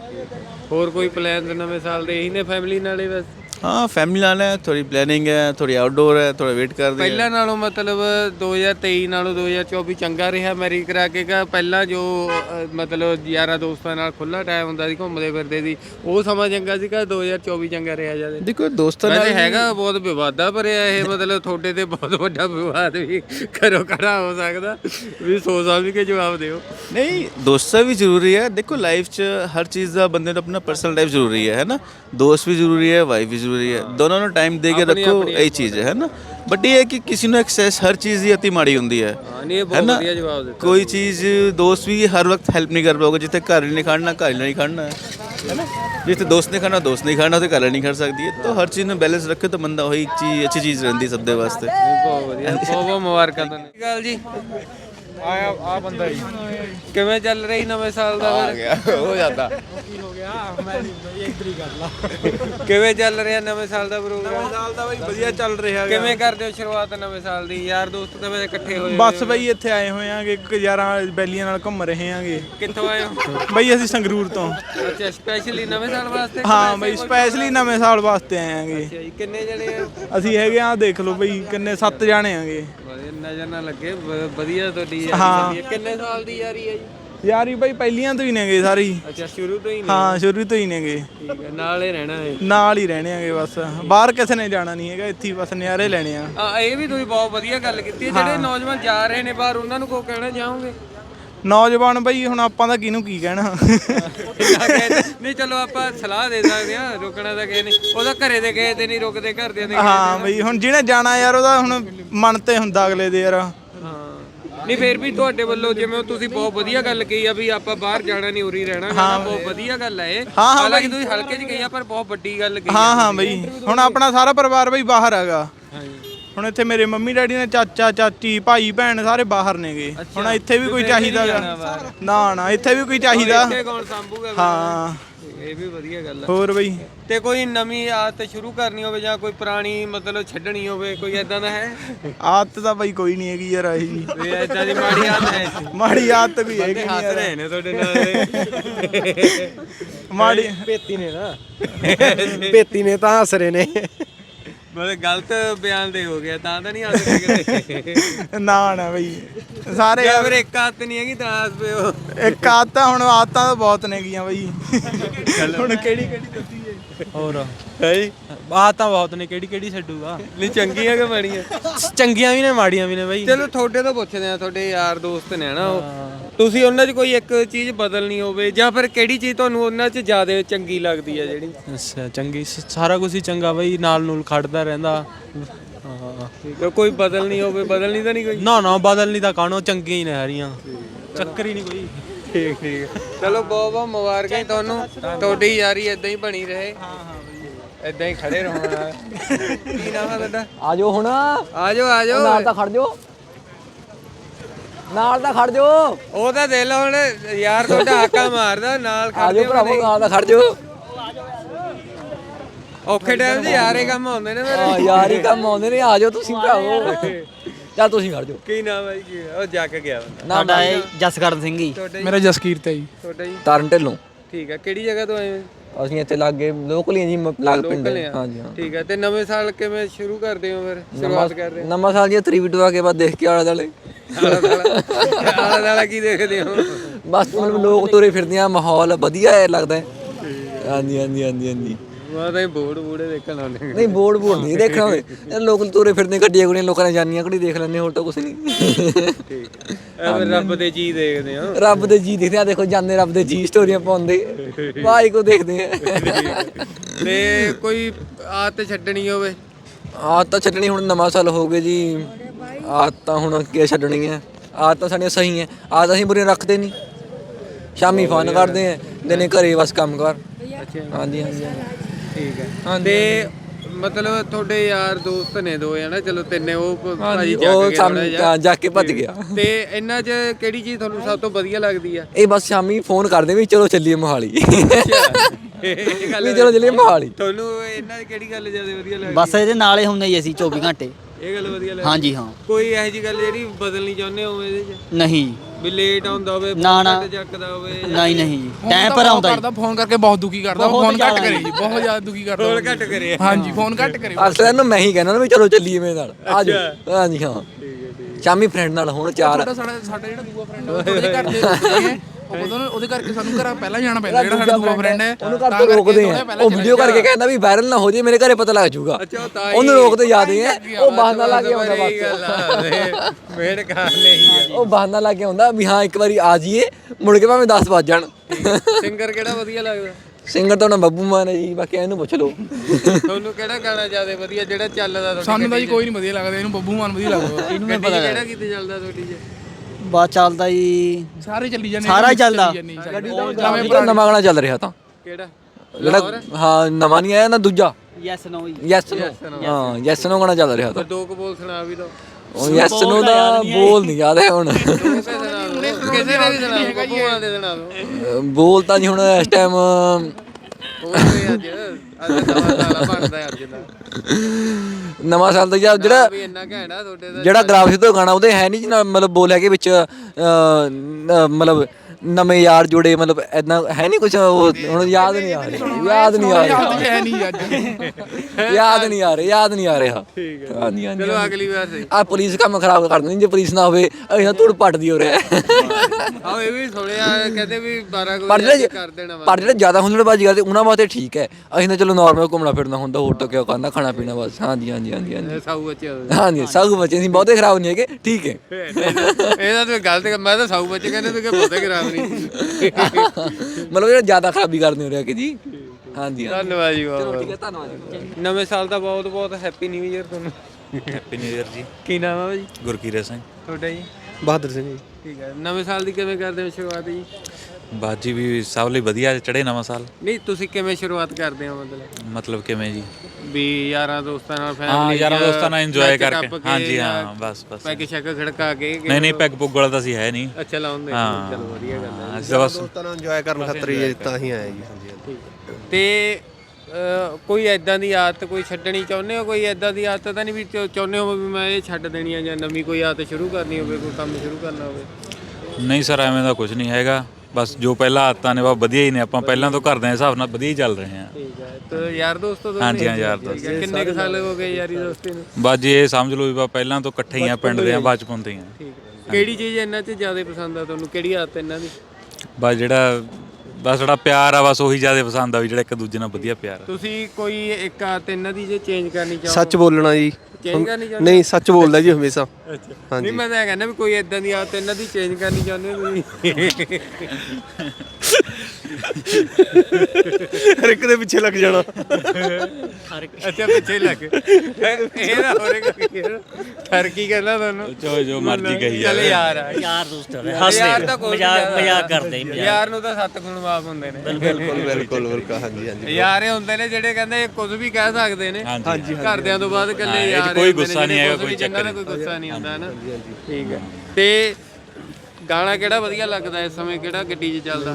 ਹੋਰ ਕੋਈ ਪਲਾਨ ਨਵੇਂ ਸਾਲ ਦੇ? ਇਹੀ ਨੇ ਫੈਮਿਲੀ ਨਾਲੇ ਬਸ। ਹਾਂ ਫੈਮਿਲੀ ਨਾਲ ਹੈ ਥੋੜੀ ਪਲੈਨਿੰਗ ਹੈ ਥੋੜੀ ਆਊਟਡੋਰ ਹੈ ਥੋੜਾ ਵੇਟ ਕਰਦੇ ਹਾਂ। ਪਹਿਲਾਂ ਨਾਲੋਂ ਮਤਲਬ 2023 ਨਾਲੋਂ 2024 ਚੰਗਾ ਰਿਹਾ ਮੈਰੀ ਕਰਾ ਕੇ ਕਾ ਪਹਿਲਾਂ ਜੋ ਅ, ਮਤਲਬ ਯਾਰਾਂ ਦੋਸਤਾਂ ਨਾਲ ਖੁੱਲਾ ਟਾਈਮ ਹੁੰਦਾ ਸੀ ਘੁੰਮਦੇ ਫਿਰਦੇ ਸੀ ਉਹ ਸਮਾਂ ਚੰਗਾ ਸੀ ਕਾ 2024 ਚੰਗਾ ਰਿਹਾ ਜ਼ਿਆਦਾ ਦੇਖੋ ਦੋਸਤਾਂ ਨਾਲ ਵੈਸੇ ਹੈਗਾ ਬਹੁਤ ਵਿਵਾਦਾ ਭਰਿਆ ਇਹ ਮਤਲਬ ਤੁਹਾਡੇ ਤੇ ਬਹੁਤ ਵੱਡਾ ਵਿਵਾਦ ਵੀ ਕਰੋ ਖੜਾ ਹੋ ਸਕਦਾ ਵੀ ਸੋਚ ਸਮਝ ਕੇ ਜਵਾਬ ਦਿਓ। ਨਹੀਂ ਦੋਸਤਾਂ ਵੀ ਜ਼ਰੂਰੀ ਹੈ। ਦੇਖੋ ਲਾਈਫ 'ਚ ਹਰ ਚੀਜ਼ ਦਾ ਬੰਦੇ ਨੂੰ ਆਪਣਾ ਪਰਸਨਲ ਲਾਈਫ ਜ਼ਰੂਰੀ ਹੈ ਹੈ ਨਾ? ਦੋਸਤ ਵੀ ਜ਼ਰੂਰੀ ਹੈ ਵਾਈਫ ਵੀ ਜ਼ਰੂਰੀ ਹੈ। ਦੋਨਾਂ ਨੂੰ ਟਾਈਮ ਦੇ ਕੇ ਰੱਖੋ ਇਹ ਚੀਜ਼ ਹੈ ਹੈ। ਨਾ? ਬਟ ਇਹ ਹੈ ਕਿ ਕਿਸੇ ਨੂੰ ਐਕਸੈਸ ਹਰ ਚੀਜ਼ ਦੀ ਅਤੀ ਮਾੜੀ ਹੁੰਦੀ ਹੈ। ਹਾਂ ਨਹੀਂ ਇਹ ਹੈ ਬਹੁਤ ਨਾ? ਵਧੀਆ ਜਵਾਬ ਦਿੱਤਾ। ਕੋਈ ਚੀਜ਼ ਦੋਸਤ ਵੀ ਹਰ ਵਕਤ ਹੈਲਪ ਨਹੀਂ ਕਰ ਪਾਓਗੇ ਜਿੱਥੇ ਘਰ ਨਹੀਂ ਖੜਨਾ ਘਰ ਨਹੀਂ ਖੜਨਾ ਹੈ ਨਾ? ਜਿੱਥੇ ਦੋਸਤ ਨੇ ਖਾਣਾ ਦੋਸਤ ਨਹੀਂ ਖਾਣਾ ਤੇ ਘਰ ਨਹੀਂ ਖੜ ਸਕਦੀ ਹੈ। ਤਾਂ ਹਰ ਚੀਜ਼ ਨੂੰ ਬੈਲੈਂਸ ਰੱਖੋ ਤਾਂ ਬੰਦਾ ਉਹੀ ਚੀਜ਼ ਅੱਛੀ ਚੀਜ਼ ਰਹਿੰਦੀ ਸਭ ਦੇ ਵਾਸਤੇ। ਬਹੁਤ ਵਧੀਆ। ਬਹੁਤ ਬਹੁਤ ਮੁਬਾਰਕਾਂ ਤੁਹਾਨੂੰ। ਅਕਾਲ ਜੀ? ਆਇਆ ਆ ਬੰਦਾ ਜੀ। ਕਿਵੇਂ ਚੱਲ ਰਹੀ ਨਵੇਂ ਸਾਲ ਦਾ ਫਿਰ? ਹੋ ਜਾਂਦਾ। ਕਿਵੇਂ ਚੱਲ ਰਿਹਾ ਨਵੇਂ ਸਾਲ ਦਾ ਪ੍ਰੋਗਰਾਮ? ਸਾਲ ਦਾ ਬਈ ਵਧੀਆ ਚੱਲ ਰਿਹਾ ਕਿਵੇਂ ਕਰਦੇ ਹੋ ਸ਼ੁਰੂਆਤ ਨਵੇਂ ਸਾਲ ਦੀ? ਯਾਰ ਦੋਸਤ ਤਾਂ ਵੈਸੇ ਇਕੱਠੇ ਹੋਏ ਬਸ ਬਈ ਇੱਥੇ ਆਏ ਹੋਏ ਆਂਗੇ ਯਾਰਾਂ ਬੈਲੀਆਂ ਨਾਲ ਘੁੰਮ ਰਹੇ ਆਂਗੇ। ਕਿੱਥੋਂ ਆਏ ਹੋ? ਬਈ ਅਸੀਂ ਸੰਗਰੂਰ ਤੋਂ। ਅੱਛਾ ਸਪੈਸ਼ਲੀ ਨਵੇਂ ਸਾਲ ਵਾਸਤੇ ਕਿ ਹਾਂ ਬਈ ਸਪੈਸ਼ਲੀ ਨਵੇਂ ਸਾਲ ਵਾਸਤੇ ਆਏ ਆਂਗੇ। ਅੱਛਾ ਜੀ ਕਿੰਨੇ ਜਣੇ ਆ ਅਸੀਂ ਹੈਗੇ ਆ ਦੇਖ ਲਓ ਬਈ ਕਿੰਨੇ ਸੱਤ ਜਾਣੇ ਆਂਗੇ। ਵਧੀਆ, ਨਜ਼ਰ ਨਾ ਲੱਗੇ ਵ- ਵਧੀਆ ਤੁਹਾਡੀ ਯਾਰੀ ਹਾਂ। ਕਿੰਨੇ ਸਾਲ ਦੀ ਯਾਰੀ ਹੈ ਜੀ? ਯਾਰੀ ਬਈ ਪਹਿਲੀਆਂ ਤੋਂ ਹੀ ਨੇਗੇ ਸਾਰੀ। ਅੱਛਾ ਸ਼ੁਰੂ ਤੋਂ ਹੀ ਨੇ ਹਾਂ ਸ਼ੁਰੂ ਤੋਂ ਹੀ ਨੇਗੇ। ਠੀਕ ਹੈ ਨਾਲ ਹੀ ਰਹਿਣਾ ਹੈ ਨਾਲ ਹੀ ਰਹਿਣੇ ਆਂਗੇ ਬਸ। ਬਾਹਰ ਕਿਸੇ ਨੇ ਜਾਣਾ ਨਹੀਂ ਹੈਗਾ ਇੱਥੇ ਹੀ ਬਸ ਨਿਆਰੇ ਲੈਣੇ ਆ। ਆ ਇਹ ਵੀ ਤੁਸੀਂ ਬਹੁਤ ਵਧੀਆ ਗੱਲ ਕੀਤੀ ਹੈ ਜਿਹੜੇ ਨੌਜਵਾਨ ਜਾ ਰਹੇ ਨੇ ਬਾਹਰ ਉਹਨਾਂ ਨੂੰ ਕੋ ਕਹਿਣਾ ਚਾਹੋਗੇ? ਨੌਜਵਾਨ ਬਈ ਹੁਣ ਆਪਾਂ ਤਾਂ ਕਿਹਨੂੰ ਕੀ ਕਹਿਣਾ? ਨਹੀਂ ਚਲੋ ਆਪਾਂ ਸਲਾਹ ਦੇ ਸਕਦੇ ਆ ਰੁਕਣਾ ਤਾਂ ਕਿਸੇ ਨਹੀਂ ਉਹਦਾ ਘਰੇ ਦੇ ਗਏ ਤੇ ਨਹੀਂ ਰੁਕਦੇ ਘਰਦਿਆਂ ਦੇ ਗਏ ਹਾਂ ਬਈ ਹੁਣ ਜਿਹਨੇ ਜਾਣਾ ਯਾਰ ਉਹਦਾ ਹੁਣ ਮਨ ਤੇ ਹੁੰਦਾ ਅਗਲੇ ਦੇ ਯਾਰ। ਨਹੀਂ ਫਿਰ ਵੀ ਤੁਹਾਡੇ ਵੱਲੋਂ ਜਿਵੇਂ ਤੁਸੀਂ ਬਹੁਤ ਵਧੀਆ ਗੱਲ ਕਹੀ ਆ ਵੀ ਆਪਾਂ ਬਾਹਰ ਜਾਣਾ ਨਹੀਂ ਉਰੀ ਰਹਿਣਾ ਹਾਂ। ਬਹੁਤ ਵਧੀਆ ਗੱਲ ਹੈ ਇਹ। ਹਾਂ, ਹਾਲਾਂਕਿ। ਤੁਸੀਂ ਹਲਕੇ 'ਚ ਕਹੀ ਆ ਪਰ ਬਹੁਤ ਵੱਡੀ ਗੱਲ ਕਹੀ ਹਾਂ ਹਾਂ ਬਈ। ਹੁਣ ਆਪਣਾ ਸਾਰਾ ਪਰਿਵਾਰ ਬਈ ਬਾਹਰ ਹੈਗਾ। ਹੁਣ ਇੱਥੇ ਮੇਰੇ ਮੰਮੀ ਡੈਡੀ ਨੇ ਚਾਚਾ ਚਾਚੀ ਭਾਈ ਭੈਣ ਸਾਰੇ ਬਾਹਰ ਨੇਗੇ। ਹੁਣ ਇੱਥੇ ਵੀ ਕੋਈ ਚਾਹੀਦਾ। ਨਾ ਨਾ ਇੱਥੇ ਵੀ ਕੋਈ ਚਾਹੀਦਾ? ਹਾਂ। ਇਹ ਵੀ ਵਧੀਆ ਗੱਲ ਆ। ਹੋਰ ਬਈ? ਤੇ ਕੋਈ ਨਵੀਂ ਆਦਤ ਸ਼ੁਰੂ ਕਰਨੀ ਹੋਵੇ ਜਾਂ ਕੋਈ ਪੁਰਾਣੀ ਮਤਲਬ ਛੱਡਣੀ ਹੋਵੇ ਕੋਈ ਐਦਾਂ ਦਾ ਹੈ? ਆਦਤ ਤਾਂ ਬਈ ਕੋਈ ਨਹੀਂ ਹੈਗੀ ਯਾਰ ਆਹੀ। ਜੀ ਵੀ ਐਦਾਂ ਦੀ ਮਾੜੀ ਆਦਤ ਹੈ ਮਾੜੀ ਆਦਤ ਕੋਈ ਹੈਗੀ ਹੱਸ ਨਹੀਂ ਰਹੇ ਨੇ ਤੁਹਾਡੇ ਨਾਲ ਮਾੜੀ ਪੇਤੀ ਨੇ ਨਾ। ਪੇਤੀ ਨੇ ਤਾਂ ਹੱਸ ਰਹੇ ਨੇ। ਮਤਲਬ ਗਲਤ ਬਿਆਨ ਦੇ ਹੋ ਗਿਆ ਤਾਂ ਤਾਂ ਨਹੀਂ ਕਿਤੇ ਨਾ ਨਾ ਬਈ। ਸਾਰੇ ਜਾਂ ਫਿਰ ਇੱਕ ਆਦਤ ਨਹੀਂ ਹੈਗੀ ਤਾਂ ਇੱਕ ਆਦਤਾਂ ਹੁਣ ਆਦਤਾਂ ਤਾਂ ਬਹੁਤ ਨੇਗੀਆਂ ਬਈ। ਹੁਣ ਕਿਹੜੀ ਕਿਹੜੀ ਦੱਸੀਏ ਹੋਰ। ਹੈ ਬਾਤ ਤਾਂ ਬਹੁਤ ਨੇ ਕਿਹੜੀ ਕਿਹੜੀ ਛੱਡੂਗਾ ਨਹੀਂ ਚੰਗੀਆਂ ਕਿ ਮਾੜੀਆਂ? ਚੰਗੀਆਂ ਵੀ ਨੇ ਮਾੜੀਆਂ ਵੀ ਨੇ ਬਾਈ। ਚਲੋ ਤੁਹਾਡੇ ਤੋਂ ਪੁੱਛਦੇ ਆ ਤੁਹਾਡੇ ਯਾਰ ਦੋਸਤ ਨੇ ਨਾ ਉਹ। ਤੁਸੀਂ ਉਹਨਾਂ 'ਚ ਕੋਈ ਇੱਕ ਚੀਜ਼ ਬਦਲਣੀ ਹੋਵੇ ਜਾਂ ਫਿਰ ਕਿਹੜੀ ਚੀਜ਼ ਤੁਹਾਨੂੰ ਉਹਨਾਂ 'ਚ ਜ਼ਿਆਦਾ ਚੰਗੀ ਲੱਗਦੀ ਹੈ ਜਿਹੜੀ? ਅੱਛਾ ਚੰਗੀ। ਸਾਰਾ ਕੁਝ ਹੀ ਚੰਗਾ ਬਾਈ ਨਾਲ ਨੂਲ ਖੜਦਾ ਰਹਿੰਦਾ। ਠੀਕ ਹੈ ਕੋਈ ਬਦਲਣੀ ਹੋਵੇ ਬਦਲਣੀ ਤਾਂ ਨਹੀਂ ਕੋਈ? ਨਾ ਨਾ ਬਦਲਣੀ ਤਾਂ ਕਾਣੋ ਚੰਗੀਆਂ ਹੀ ਨੇ ਹਰੀਆਂ ਚੱਕਰ ਹੀ ਨਹੀਂ ਕੋਈ। ਠੀਕ ਠੀਕ ਚਲੋ ਬਹੁਤ ਬਹੁਤ ਮੁਬਾਰਕਾਂ ਜੀ ਤੁਹਾਨੂੰ। ਤੁਹਾਡੀ ਯਾਰੀ ਇਦਾਂ ਹੀ ਬਣੀ ਰਹੇ। ਹਾਂ ਹਾਂ ਬਈ ਇਦਾਂ ਹੀ ਖੜੇ ਰਹੋ ਕੀ ਨਾਮ ਹੈ ਤੁਹਾਡਾ? ਆਜੋ ਹੁਣ। ਆ ਜਾਓ ਆ ਜਾਓ ਨਾਲ ਤਾਂ ਖੜ ਜਾਓ। ਨਾਲ ਤਾਂ ਖੜ ਜਾਓ। ਉਹ ਤਾਂ ਦਿਲ ਹੁਣ ਯਾਰ ਤੁਹਾਡਾ ਹਾਕਾ ਮਾਰਦਾ ਨਾਲ ਖੜ ਆਜੋ ਜਾਓ ਭਰਾਵੋ ਨਾਲ ਤਾਂ ਖੜ ਜਾਓ। ਔਖੇ ਟਾਈਮ 'ਚ ਯਾਰੇ ਕੰਮ ਆਉਂਦੇ ਨੇ ਮੇਰੇ ਹਾਂ ਯਾਰ ਹੀ ਕੰਮ ਆਉਂਦੇ ਨੇ। ਆਜੋ ਤੁਸੀਂ ਭਰਾਵੋ। ਚੱਲ ਤੁਸੀਂ ਖੜ ਜਾਓ। ਕੀ ਨਾਮ ਹੈ ਜੀ? ਕੀ? ਉਹ ਜੱਗ ਗਿਆ ਬੰਦਾ। ਸਾਡਾ ਇਹ ਜਸਕਰਨ ਸਿੰਘ ਜੀ। ਤੁਹਾਡਾ ਜੀ? ਮੇਰਾ ਜਸਕੀਰਤ ਹੈ ਜੀ। ਤੁਹਾਡਾ ਜੀ? ਤਾਰਨ ਢਿੱਲੋਂ। ਠੀਕ ਹੈ ਕਿਹੜੀ ਜਗ੍ਹਾ ਤੋਂ ਆਏ ਹੋ? ਅਸੀਂ ਇੱਥੇ ਲੱਗੇ ਲੋਕਲ ਹੀ ਹਾਂ ਜੀ ਮ- ਲਾਗ ਪਿੰਡ ਹੈ। ਆ? ਹਾਂਜੀ ਹਾਂ। ਠੀਕ ਹੈ ਤੇ ਨਵੇਂ ਸਾਲ ਕਿਵੇਂ ਸ਼ੁਰੂ ਕਰਦੇ ਹੋ ਫਿਰ? ਸ਼ੁਰੂਆਤ ਕਰਦੇ ਹੋ? ਨਵਾਂ ਸਾਲ ਦੀਆਂ 3 ਵੀਡੀਓ ਆ ਕੇ ਬਾਅਦ ਦੇਖ ਕੇ ਆਲੇ ਦਾਲੇ ਆਲਾ ਦਾਲਾ ਆਲਾ ਦਾਲਾ ਕੀ ਦੇਖਦੇ ਹੋ? ਬਸ ਮਤਲਬ ਲੋਕ ਤੁਰੇ ਫਿਰਦੇ ਆ ਮਾਹੌਲ ਵਧੀਆ ਹੈ ਲੱਗਦਾ ਹੈ। ਹਾਂਜੀ ਹਾਂਜੀ ਹਾਂਜੀ ਹਾਂਜੀ। ਮੈਂ ਤਾਂ ਇਹ ਬੋਰਡ ਬੂੜੇ ਦੇਖਣ ਆਉਂਦੇ ਨਹੀਂ ਬੋਰਡ ਬੋਰਡ ਨਹੀਂ ਦੇਖਣਾ ਹੋਵੇ ਇਹ ਲੋਕ ਤੁਰੇ ਫਿਰਦੇ ਗੱਡੀਆਂ ਗੁੱਡੀਆਂ ਲੋਕਾਂ ਨੇ ਜਾਨੀਆਂ ਕਿਹੜੀ ਦੇਖ ਲੈਂਦੇ ਹੋਰ ਤਾਂ ਕੁਝ ਨਹੀਂ। ਰੱਬ ਦੇ ਜੀ ਦੇਖਦੇ ਹੋ ਰੱਬ ਦੇ ਜੀ ਦੇਖਦੇ ਆ ਦੇਖੋ ਜਾਂਦੇ ਰੱਬ ਦੇ ਜੀ ਸਟੋਰੀਆਂ ਪਾਉਂਦੇ। ਵਾਈ ਕੋ ਦੇਖਦੇ ਆ। ਤੇ ਕੋਈ ਆਦਤ ਛੱਡਣੀ ਹੋਵੇ? ਆਹ ਤਾਂ ਛੱਡਣੀ ਹੁਣ ਨਵਾਂ ਸਾਲ ਹੋ ਗਿਆ ਜੀ। ਆਹ ਤਾਂ ਹੁਣ ਕੀ ਛੱਡਣੀ ਹੈ ਆਹ ਤਾਂ ਸਾਡੀਆਂ ਸਹੀ ਹੈ ਆਹ ਤਾਂ ਅਸੀਂ ਬੁਰੀਆਂ ਰੱਖਦੇ ਨਹੀਂ। ਸ਼ਾਮੀ ਫਨ ਕਰਦੇ ਆ ਦਿਨੇ ਘਰੇ ਬਸ ਕੰਮ ਕਰ। ਹਾਂਜੀ ਹਾਂਜੀ। ਠੀਕ ਹੈ। ਤੇ ਮਤਲਬ ਤੁਹਾਡੇ ਯਾਰ ਦੋਸਤ ਨੇ ਦੋ ਹੈ ਨਾ ਚਲੋ ਤਿੰਨੇ ਉਹ ਭ- ਭਾਜੀ ਉਹ ਸਾਨੂੰ ਜਾ ਕੇ ਭੱਜ ਗਿਆ। ਤੇ ਇਹਨਾਂ 'ਚ ਕਿਹੜੀ ਚੀਜ਼ ਤੁਹਾਨੂੰ ਸਭ ਤੋਂ ਵਧੀਆ ਲੱਗਦੀ ਆ? ਇਹ ਬਸ ਸ਼ਾਮੀ ਫੋਨ ਕਰਦੇ ਵੀ ਚਲੋ ਚੱਲੀਏ ਮੋਹਾਲੀ। ਇਹ ਗੱਲ ਵੀ ਚਲੋ ਚੱਲੀਏ ਮੋਹਾਲੀ। ਤੁਹਾਨੂੰ ਇਹਨਾਂ 'ਚ ਕਿਹੜੀ ਗੱਲ ਜ਼ਿਆਦਾ ਵਧੀਆ ਲੱਗਦੀ ਬਸ ਇਹਦੇ ਨਾਲ ਹੀ ਹੁੰਦੇ ਹੀ ਅਸੀਂ 24 ਘੰਟੇ। ਇਹ ਗੱਲ ਵਧੀਆ ਲੱਗਦੀ ਹਾਂਜੀ ਹਾਂ। ਕੋਈ ਇਹੋ ਜੀ ਗੱਲ ਜਿਹੜੀ ਬਦਲਣੀ ਚਾਹੁੰਦੇ ਹੋ ਇਹਦੇ 'ਚ? ਨਹੀਂ। ਵੀ ਲੇਟ ਆਉਂਦਾ ਹੋਵੇ ਨਾ, ਨਾ। ਘੱਟ ਜੱਕਦਾ ਹੋਵੇ ਨਹੀਂ ਨਹੀਂ। ਜੀ ਟਾਈਮ ਪਰ ਆਉਂਦਾ ਜੀ ਫੋਨ ਕਰਕੇ ਬਹੁਤ ਦੁਖੀ ਕਰਦਾ ਬਹੁਤ ਫੋਨ ਘੱਟ ਜ਼ਿਆਦਾ ਕਰੇ ਜੀ ਬਹੁਤ ਜ਼ਿਆਦਾ ਦੁਖੀ ਕਰਦਾ ਫੋਨ ਘੱਟ ਕਰੇ। ਹਾਂਜੀ ਫੋਨ ਘੱਟ ਕਰੇ ਅਸਲ ਇਹਨੂੰ ਮੈਂ ਹੀ ਕਹਿਣਾ ਨਾ ਵੀ ਚਲੋ ਚੱਲੀਏ ਮੇਰੇ ਨਾਲ। ਆ ਜਾਓ। ਹਾਂਜੀ ਹਾਂ। ਸ਼ਾਮੀ ਫਰੈਂਡ ਨਾਲ ਹੁਣ ਚਾਰ ਸਾਡਾ ਸਾਡਾ ਜਿਹੜਾ ਦੂਆ ਫਰੈਂਡ ਉਹਦੇ ਘਰ ਦੇ ਰੁਕਦੇ ਆ। ਉਹ ਉਹਨੂੰ ਉਹਦੇ ਕਰਕੇ ਸਾਨੂੰ ਘਰ ਪਹਿਲਾਂ ਜਾਣਾ ਪੈਂਦਾ ਜਿਹੜਾ ਸਾਡਾ ਦੂਆ ਫਰੈਂਡ ਹੈ। ਉਹਨੂੰ ਘਰ ਤੋਂ ਰੋਕਦੇ ਆ। ਉਹ ਵੀਡੀਓ ਕਰਕੇ ਕਹਿੰਦਾ ਵੀ ਵਾਇਰਲ ਨਾ ਹੋ ਜੇ ਮੇਰੇ ਘਰੇ ਪਤਾ ਲੱਗ ਜਾਊਗਾ। ਉਹਨੂੰ ਰੋਕਦੇ ਜਾਂਦੇ ਆ ਉਹ ਬਹਾਨਾ ਲਾ ਕੇ ਆਉਂਦਾ ਬਸ। ਮੇੜ ਕਾਰ ਨਹੀਂ <laughs> ਆ ਉਹ ਬਹਾਨਾ ਲਾ ਕੇ ਆਉਂਦਾ ਵੀ ਹਾਂ ਇੱਕ ਵਾਰੀ ਆ ਜਾਈਏ ਮੁੜ ਕੇ ਭਾਵੇਂ 10 ਵੱਜ ਜਾਣ। ਸਿੰਗਰ ਕਿਹੜਾ ਵਧੀਆ ਲੱਗਦਾ? ਸਿੰਗਰ ਤਾਂ ਨਾ ਬੱਬੂ ਮਾਨ ਹੈ ਜੀ ਬਾਕੀ ਇਹਨੂੰ ਪੁੱਛ ਲਓ। ਤੁਹਾਨੂੰ ਕਿਹੜਾ ਗਾਣਾ ਜ਼ਿਆਦਾ ਵਧੀਆ ਜਿਹੜਾ ਚੱਲਦਾ ਤੁਹਾਡੀ ਸਾਨੂੰ ਤਾਂ ਜੀ ਕੋਈ ਨਹੀਂ ਵਧੀਆ ਲੱਗਦਾ ਇਹਨੂੰ ਬੱਬੂ ਮਾਨ ਵਧੀਆ ਲੱਗਦਾ। ਇਹਨੂੰ 'ਚ ਕਿਹੜਾ ਗੀਤ ਚੱਲਦਾ ਤੁਹਾਡੀ 'ਚ? ਬਾਤ ਚੱਲਦਾ ਜੀ। ਸਾਰੇ ਚੱਲੀ ਜਾਂਦੇ ਸਾਰਾ ਹੀ ਚੱਲਦਾ। ਨਵੇਂ ਨਵਾਂ ਗਾਣਾ ਚੱਲ ਰਿਹਾ ਤਾਂ। ਕਿਹੜਾ? ਜਿਹੜਾ ਹਾਂ ਨਵਾਂ ਨਹੀਂ ਆਇਆ ਨਾ ਦੂਜਾ? ਯੈਸ ਨੋ ਜੀ। ਯੈਸ ਨੋ ਹਾਂ ਯੈਸ ਨੋ ਗਾਣਾ ਚੱਲ ਰਿਹਾ ਤਾਂ। ਦੋ ਕੁ ਬੋਲ ਸੁਣਾ ਵੀ ਦੋ। ਉਹ ਯੈਸ ਨੋ ਦਾ ਬੋਲ ਨਹੀਂ ਯਾਦ ਹੈ ਹੁਣ। ਕਿਸੇ ਵੀ ਸੁਣਾ ਦੇ। ਸੁਣਾ ਬੋਲ ਤਾਂ ਨਹੀਂ ਹੁਣ ਇਸ ਟਾਈਮ ਉਹਦੇ ਅੱਜ ਅੱਜ ਨਵਾਂ ਸਾਲਾ ਬਣਦਾ ਅੱਜ ਦਾ ਨਵਾਂ ਸਾਲ ਦਾ ਜਾਂ ਜਿਹੜਾ ਵੀ ਇੰਨਾ ਘੈਂਟਾ ਤੁਹਾਡੇ ਦਾ ਜਿਹੜਾ ਗ੍ਰਾਫ ਸਿੱਧੂ ਗਾਣਾ ਉਹਦੇ ਹੈ ਨਹੀਂ ਜਿਹਨਾਂ ਮਤਲਬ ਬੋਲ ਹੈਗੇ ਵਿੱਚ ਅਹ, ਮਤਲਬ ਨਵੇਂ ਯਾਰ ਜੁੜੇ ਮਤਲਬ ਐਦਾਂ ਹੈ ਨਹੀਂ ਕੁਝ ਹੁਣ ਯਾਦ ਨਹੀਂ ਆ ਰਿਹਾ ਯਾਦ ਨਹੀਂ ਆ ਰਿਹਾ। ਹੈ ਨਹੀਂ ਅੱਜ। ਯਾਦ ਨਹੀਂ ਆ ਰਿਹਾ ਯਾਦ ਨਹੀਂ ਆ ਰਿਹਾ। ਠੀਕ ਹੈ। ਹਾਂਜੀ ਹਾਂਜੀ ਚਲੋ ਅਗਲੀ ਵਾਰ ਸਹੀ। ਆ ਪੁਲਿਸ ਕੰਮ ਖਰਾਬ ਕਰ ਦਿੰਦੀ ਜੇ ਪੁਲਿਸ ਨਾ ਹੋਵੇ ਅਸੀਂ ਤਾਂ ਧੂੜ ਪੱਟਦੀ ਹੋ ਰਿਹਾ ਆਹ ਇਹ ਵੀ ਸੁਣਿਆ ਕਹਿੰਦੇ ਵੀ 12 ਪਰ ਵਜੇ ਜਿਹੜੇ ਕਰ ਦੇਣਾ ਪਰ ਜਿਹੜੇ ਜ਼ਿਆਦਾ ਹੁੱਲੜਬਾਜ਼ੀ ਕਰਦੇ ਉਹਨਾਂ ਵਾਸਤੇ ਠੀਕ ਹੈ। ਅਸੀਂ ਤਾਂ ਚਲੋ ਨਾਰਮਲ ਘੁੰਮਣਾ ਫਿਰਨਾ ਹੁੰਦਾ ਹੋਰ ਤਾਂ ਕਿਉਂ ਕਰਨਾ ਖਾਣਾ ਪੀਣਾ ਬਸ। ਹਾਂਜੀ ਹਾਂਜੀ ਹਾਂਜੀ ਹਾਂਜੀ। ਸਾਊ ਬੱਚੇ ਹਾਂਜੀ ਸਭ ਬੱਚੇ ਸੀ ਬਹੁਤੇ ਖਰਾਬ ਨਹੀਂ ਹੈਗੇ ਠੀਕ ਹੈ। ਇਹਦਾ ਤੇ ਗਲਤ ਮੈਂ ਤਾਂ ਸਾਊ ਬੱਚੇ ਕਹਿੰਦੇ ਤੂੰ ਕਿ ਬਹੁਤੇ ਖਰਾਬ ਨਹੀਂ ਮਤਲਬ ਜਿਹੜਾ ਜ਼ਿਆਦਾ ਖਰਾਬੀ ਕਰਦੇ ਹੋ ਰਿਹਾ ਕਿ ਜੀ? ਹਾਂਜੀ ਹਾਂਜੀ। ਧੰਨਵਾਦ ਜੀ ਬਹੁਤ। ਠੀਕ ਹੈ ਧੰਨਵਾਦ ਜੀ। ਨਵੇਂ ਸਾਲ ਦਾ ਬਹੁਤ ਬਹੁਤ ਹੈਪੀ ਨਿਊ ਇਅਰ ਤੁਹਾਨੂੰ। ਹੈਪੀ ਨਿਊ ਇਅਰ ਜੀ। ਕੀ ਨਾਮ ਹੈ ਭਾਜੀ ਗੁਰਕੀਰਤ ਸਿੰਘ। ਤੁਹਾਡਾ ਜੀ? ਬਹਾਦਰ ਸਿੰਘ ਜੀ। ਠੀਕ ਹੈ। ਨਵੇਂ ਸਾਲ ਦੀ ਕਿਵੇਂ ਕਰਦੇ ਹੋ ਸ਼ੁਰੂਆਤ ਜੀ? ਬਾਜੀ ਵੀ ਸਭ ਲਈ ਵਧੀਆ ਚੜੇ ਨਵਾਂ ਸਾਲ। ਨਹੀਂ ਤੁਸੀਂ ਕਿਵੇਂ ਸ਼ੁਰੂਆਤ ਕਰਦੇ ਹੋ ਮਤਲਬ? ਮਤਲਬ ਕਿਵੇਂ ਜੀ? ਵੀ ਯਾਰਾਂ ਦੋਸਤਾਂ ਨਾਲ ਹਾਂ ਫੈਮਿਲੀ ਯਾਰਾਂ ਦੋਸਤਾਂ ਨਾਲ ਇੰਜੋਏ ਕਰਕੇ। ਹਾਂਜੀ ਹਾਂ ਬਸ ਬਸ। ਪੈਗ ਸ਼ੈਕ ਖੜਕਾ ਕੇ ਨਹੀਂ ਨਹੀਂ ਪੈਗ ਪੁੱਗ ਵਾਲਾ ਤਾਂ ਅਸੀਂ ਹੈ ਨਹੀਂ। ਅੱਛਾ ਲਾਉਂਦੇ ਹਾਂ। ਚਲੋ ਵਧੀਆ ਗੱਲ ਹੈ ਅਸੀਂ ਤਾਂ ਬਸ। ਦੋਸਤਾਂ ਨਾਲ ਇੰਜੋਏ ਕਰਨ ਖਾਤਰ ਹੀ ਤਾਂ ਹੀ ਆਏ ਜੀ। ਹਾਂਜੀ ਤੇ ਕੋਈ ਐਦਾਂ ਦੀ ਆਦਤ ਕੋਈ ਛੱਡਣੀ ਚਾਹੁੰਦੇ ਹੋ? ਕੋਈ ਐਦਾਂ ਦੀ ਆਦਤ ਤਾਂ ਨਹੀਂ ਵੀ ਚਾਹ- ਚਾਹੁੰਦੇ ਹੋ ਵੀ ਮੈਂ ਇਹ ਛੱਡ ਦੇਣੀ ਆ ਜਾਂ ਨਵੀਂ ਕੋਈ ਆਦਤ ਸ਼ੁਰੂ ਕਰਨੀ ਹੋਵੇ ਕੋਈ ਕੰਮ ਸ਼ੁਰੂ ਕਰਨਾ ਹੋਵੇ? ਨਹੀਂ ਸਰ ਐਵੇਂ ਦਾ ਕੁਝ ਨਹੀਂ ਹੈਗਾ। ਬਸ ਜੋ ਪਹਿਲਾਂ ਆਦਤਾਂ ਨੇ ਵਾ ਵਧੀਆ ਹੀ ਨੇ। ਆਪਾਂ ਪਹਿਲਾਂ ਤੋਂ ਘਰ ਦੇ ਹਿਸਾਬ ਨਾਲ ਵਧੀਆ ਹੀ ਚੱਲ ਰਹੇ ਹਾਂ। ਠੀਕ ਹੈ। ਤੇ ਯਾਰ ਦੋਸਤੋ ਤੋਂ ਹਾਂਜੀ, ਨਹੀਂ? ਹਾਂ, ਯਾਰ ਠੀਕ ਹੈ। ਦੋਸਤ। ਕਿੰਨੇ ਕੁ ਸਾਲ ਹੋ ਗਏ ਯਾਰੀ ਦੋਸਤੀ ਨੂੰ? ਬਸ ਜੀ ਇਹ ਸਮਝ ਲਓ ਵੀ ਬਾ ਪਹਿਲਾਂ ਤੋਂ ਇਕੱਠੇ ਹੀ ਆ ਪਿੰਡ ਦੇ ਆ ਬਚਪਨ ਤੋਂ ਹੀ ਆ ਠੀਕ ਹੈ। ਕਿਹੜੀ ਚੀਜ਼ ਇਹਨਾਂ 'ਚ ਜ਼ਿਆਦਾ ਪਸੰਦ ਆ ਤੁਹਾਨੂੰ? ਕਿਹੜੀ ਆਦਤ ਇਹਨਾਂ ਦੀ? ਬਸ ਜਿਹੜਾ ਬਸ ਜਿਹੜਾ ਪਿਆਰ ਆ ਬਸ ਉਹੀ ਜ਼ਿਆਦਾ ਪਸੰਦ ਆ ਵੀ ਜਿਹੜਾ ਇੱਕ ਦੂਜੇ ਨਾਲ ਵਧੀਆ ਪਿਆਰ ਆ। ਤੁਸੀਂ ਕੋਈ ਇੱਕ ਆਦਤ ਇਹਨਾਂ ਦੀ ਜੇ ਚੇਂਜ ਕਰਨੀ ਚਾਹੋ? ਸੱਚ ਬੋਲਣਾ ਜੀ। ਚੇਂਜ ਕਰਨੀ ਚਾਹੁੰਦੇ ਨਹੀਂ ਸੱਚ ਬੋਲਦਾ ਜੀ ਹਮੇਸ਼ਾ। ਨਹੀਂ ਹਾਂਜੀ। ਮੈਂ ਤਾਂ ਇਹ ਕਹਿੰਦਾ ਵੀ ਕੋਈ ਇਦਾਂ ਦੀ ਆਦਤ ਇਹਨਾਂ ਦੀ ਚੇਂਜ ਕਰਨੀ ਚਾਹੁੰਦੇ ਹੋ ਤੁਸੀਂ? ਹਰ ਇੱਕ ਦੇ ਪਿੱਛੇ ਲੱਗ ਜਾਣਾ। ਅੱਛਾ ਪਿੱਛੇ ਲੱਗ। ਇਹ ਨਾ ਹੋ? ਰਿਹਾ ਠਰ ਕੀ ਕਹਿੰਦਾ ਤੁਹਾਨੂੰ। ਜੋ ਜੋ ਮਰਜ਼ੀ ਕਹੀ ਚੱਲ ਯਾਰ ਆ। ਯਾਰ ਦੋਸਤ ਯਾਰ ਤਾਂ ਕੋਈ ਮਜ਼ਾਕ ਮਜ਼ਾਕ ਕਰਦੇ ਹੀ ਯਾਰ ਨੂੰ ਤਾਂ ਸੱਤ ਗੁਣ ਮਾਫ ਹੁੰਦੇ ਨੇ। ਬਿਲਕੁਲ ਬਿਲਕੁਲ ਬਿਲਕੁਲ ਹਾਂਜੀ ਹਾਂਜੀ। ਯਾਰ ਇਹ ਹੁੰਦੇ ਨੇ ਜਿਹੜੇ ਕਹਿੰਦੇ ਕੁਝ ਵੀ ਕਹਿ ਸਕਦੇ ਨੇ। ਹਾਂਜੀ ਘਰਦਿਆਂ ਤੋਂ ਬਾਅਦ ਹਾਂ, ਇਕੱਲੇ ਇਹ 'ਚ ਯਾਰ ਕੋਈ ਗੁੱਸਾ ਨਹੀਂ ਵੀ ਕੋਈ ਚੱਕਰ ਕੋਈ ਗੁੱਸਾ ਨਹੀਂ ਹੁੰਦਾ ਨਾ? ਠੀਕ ਹੈ। ਤੇ ਗਾਣਾ ਕਿਹੜਾ ਵਧੀਆ ਲੱਗਦਾ ਇਸ ਸਮੇਂ? ਕਿਹੜਾ ਗੱਡੀ 'ਚ ਚੱਲਦਾ?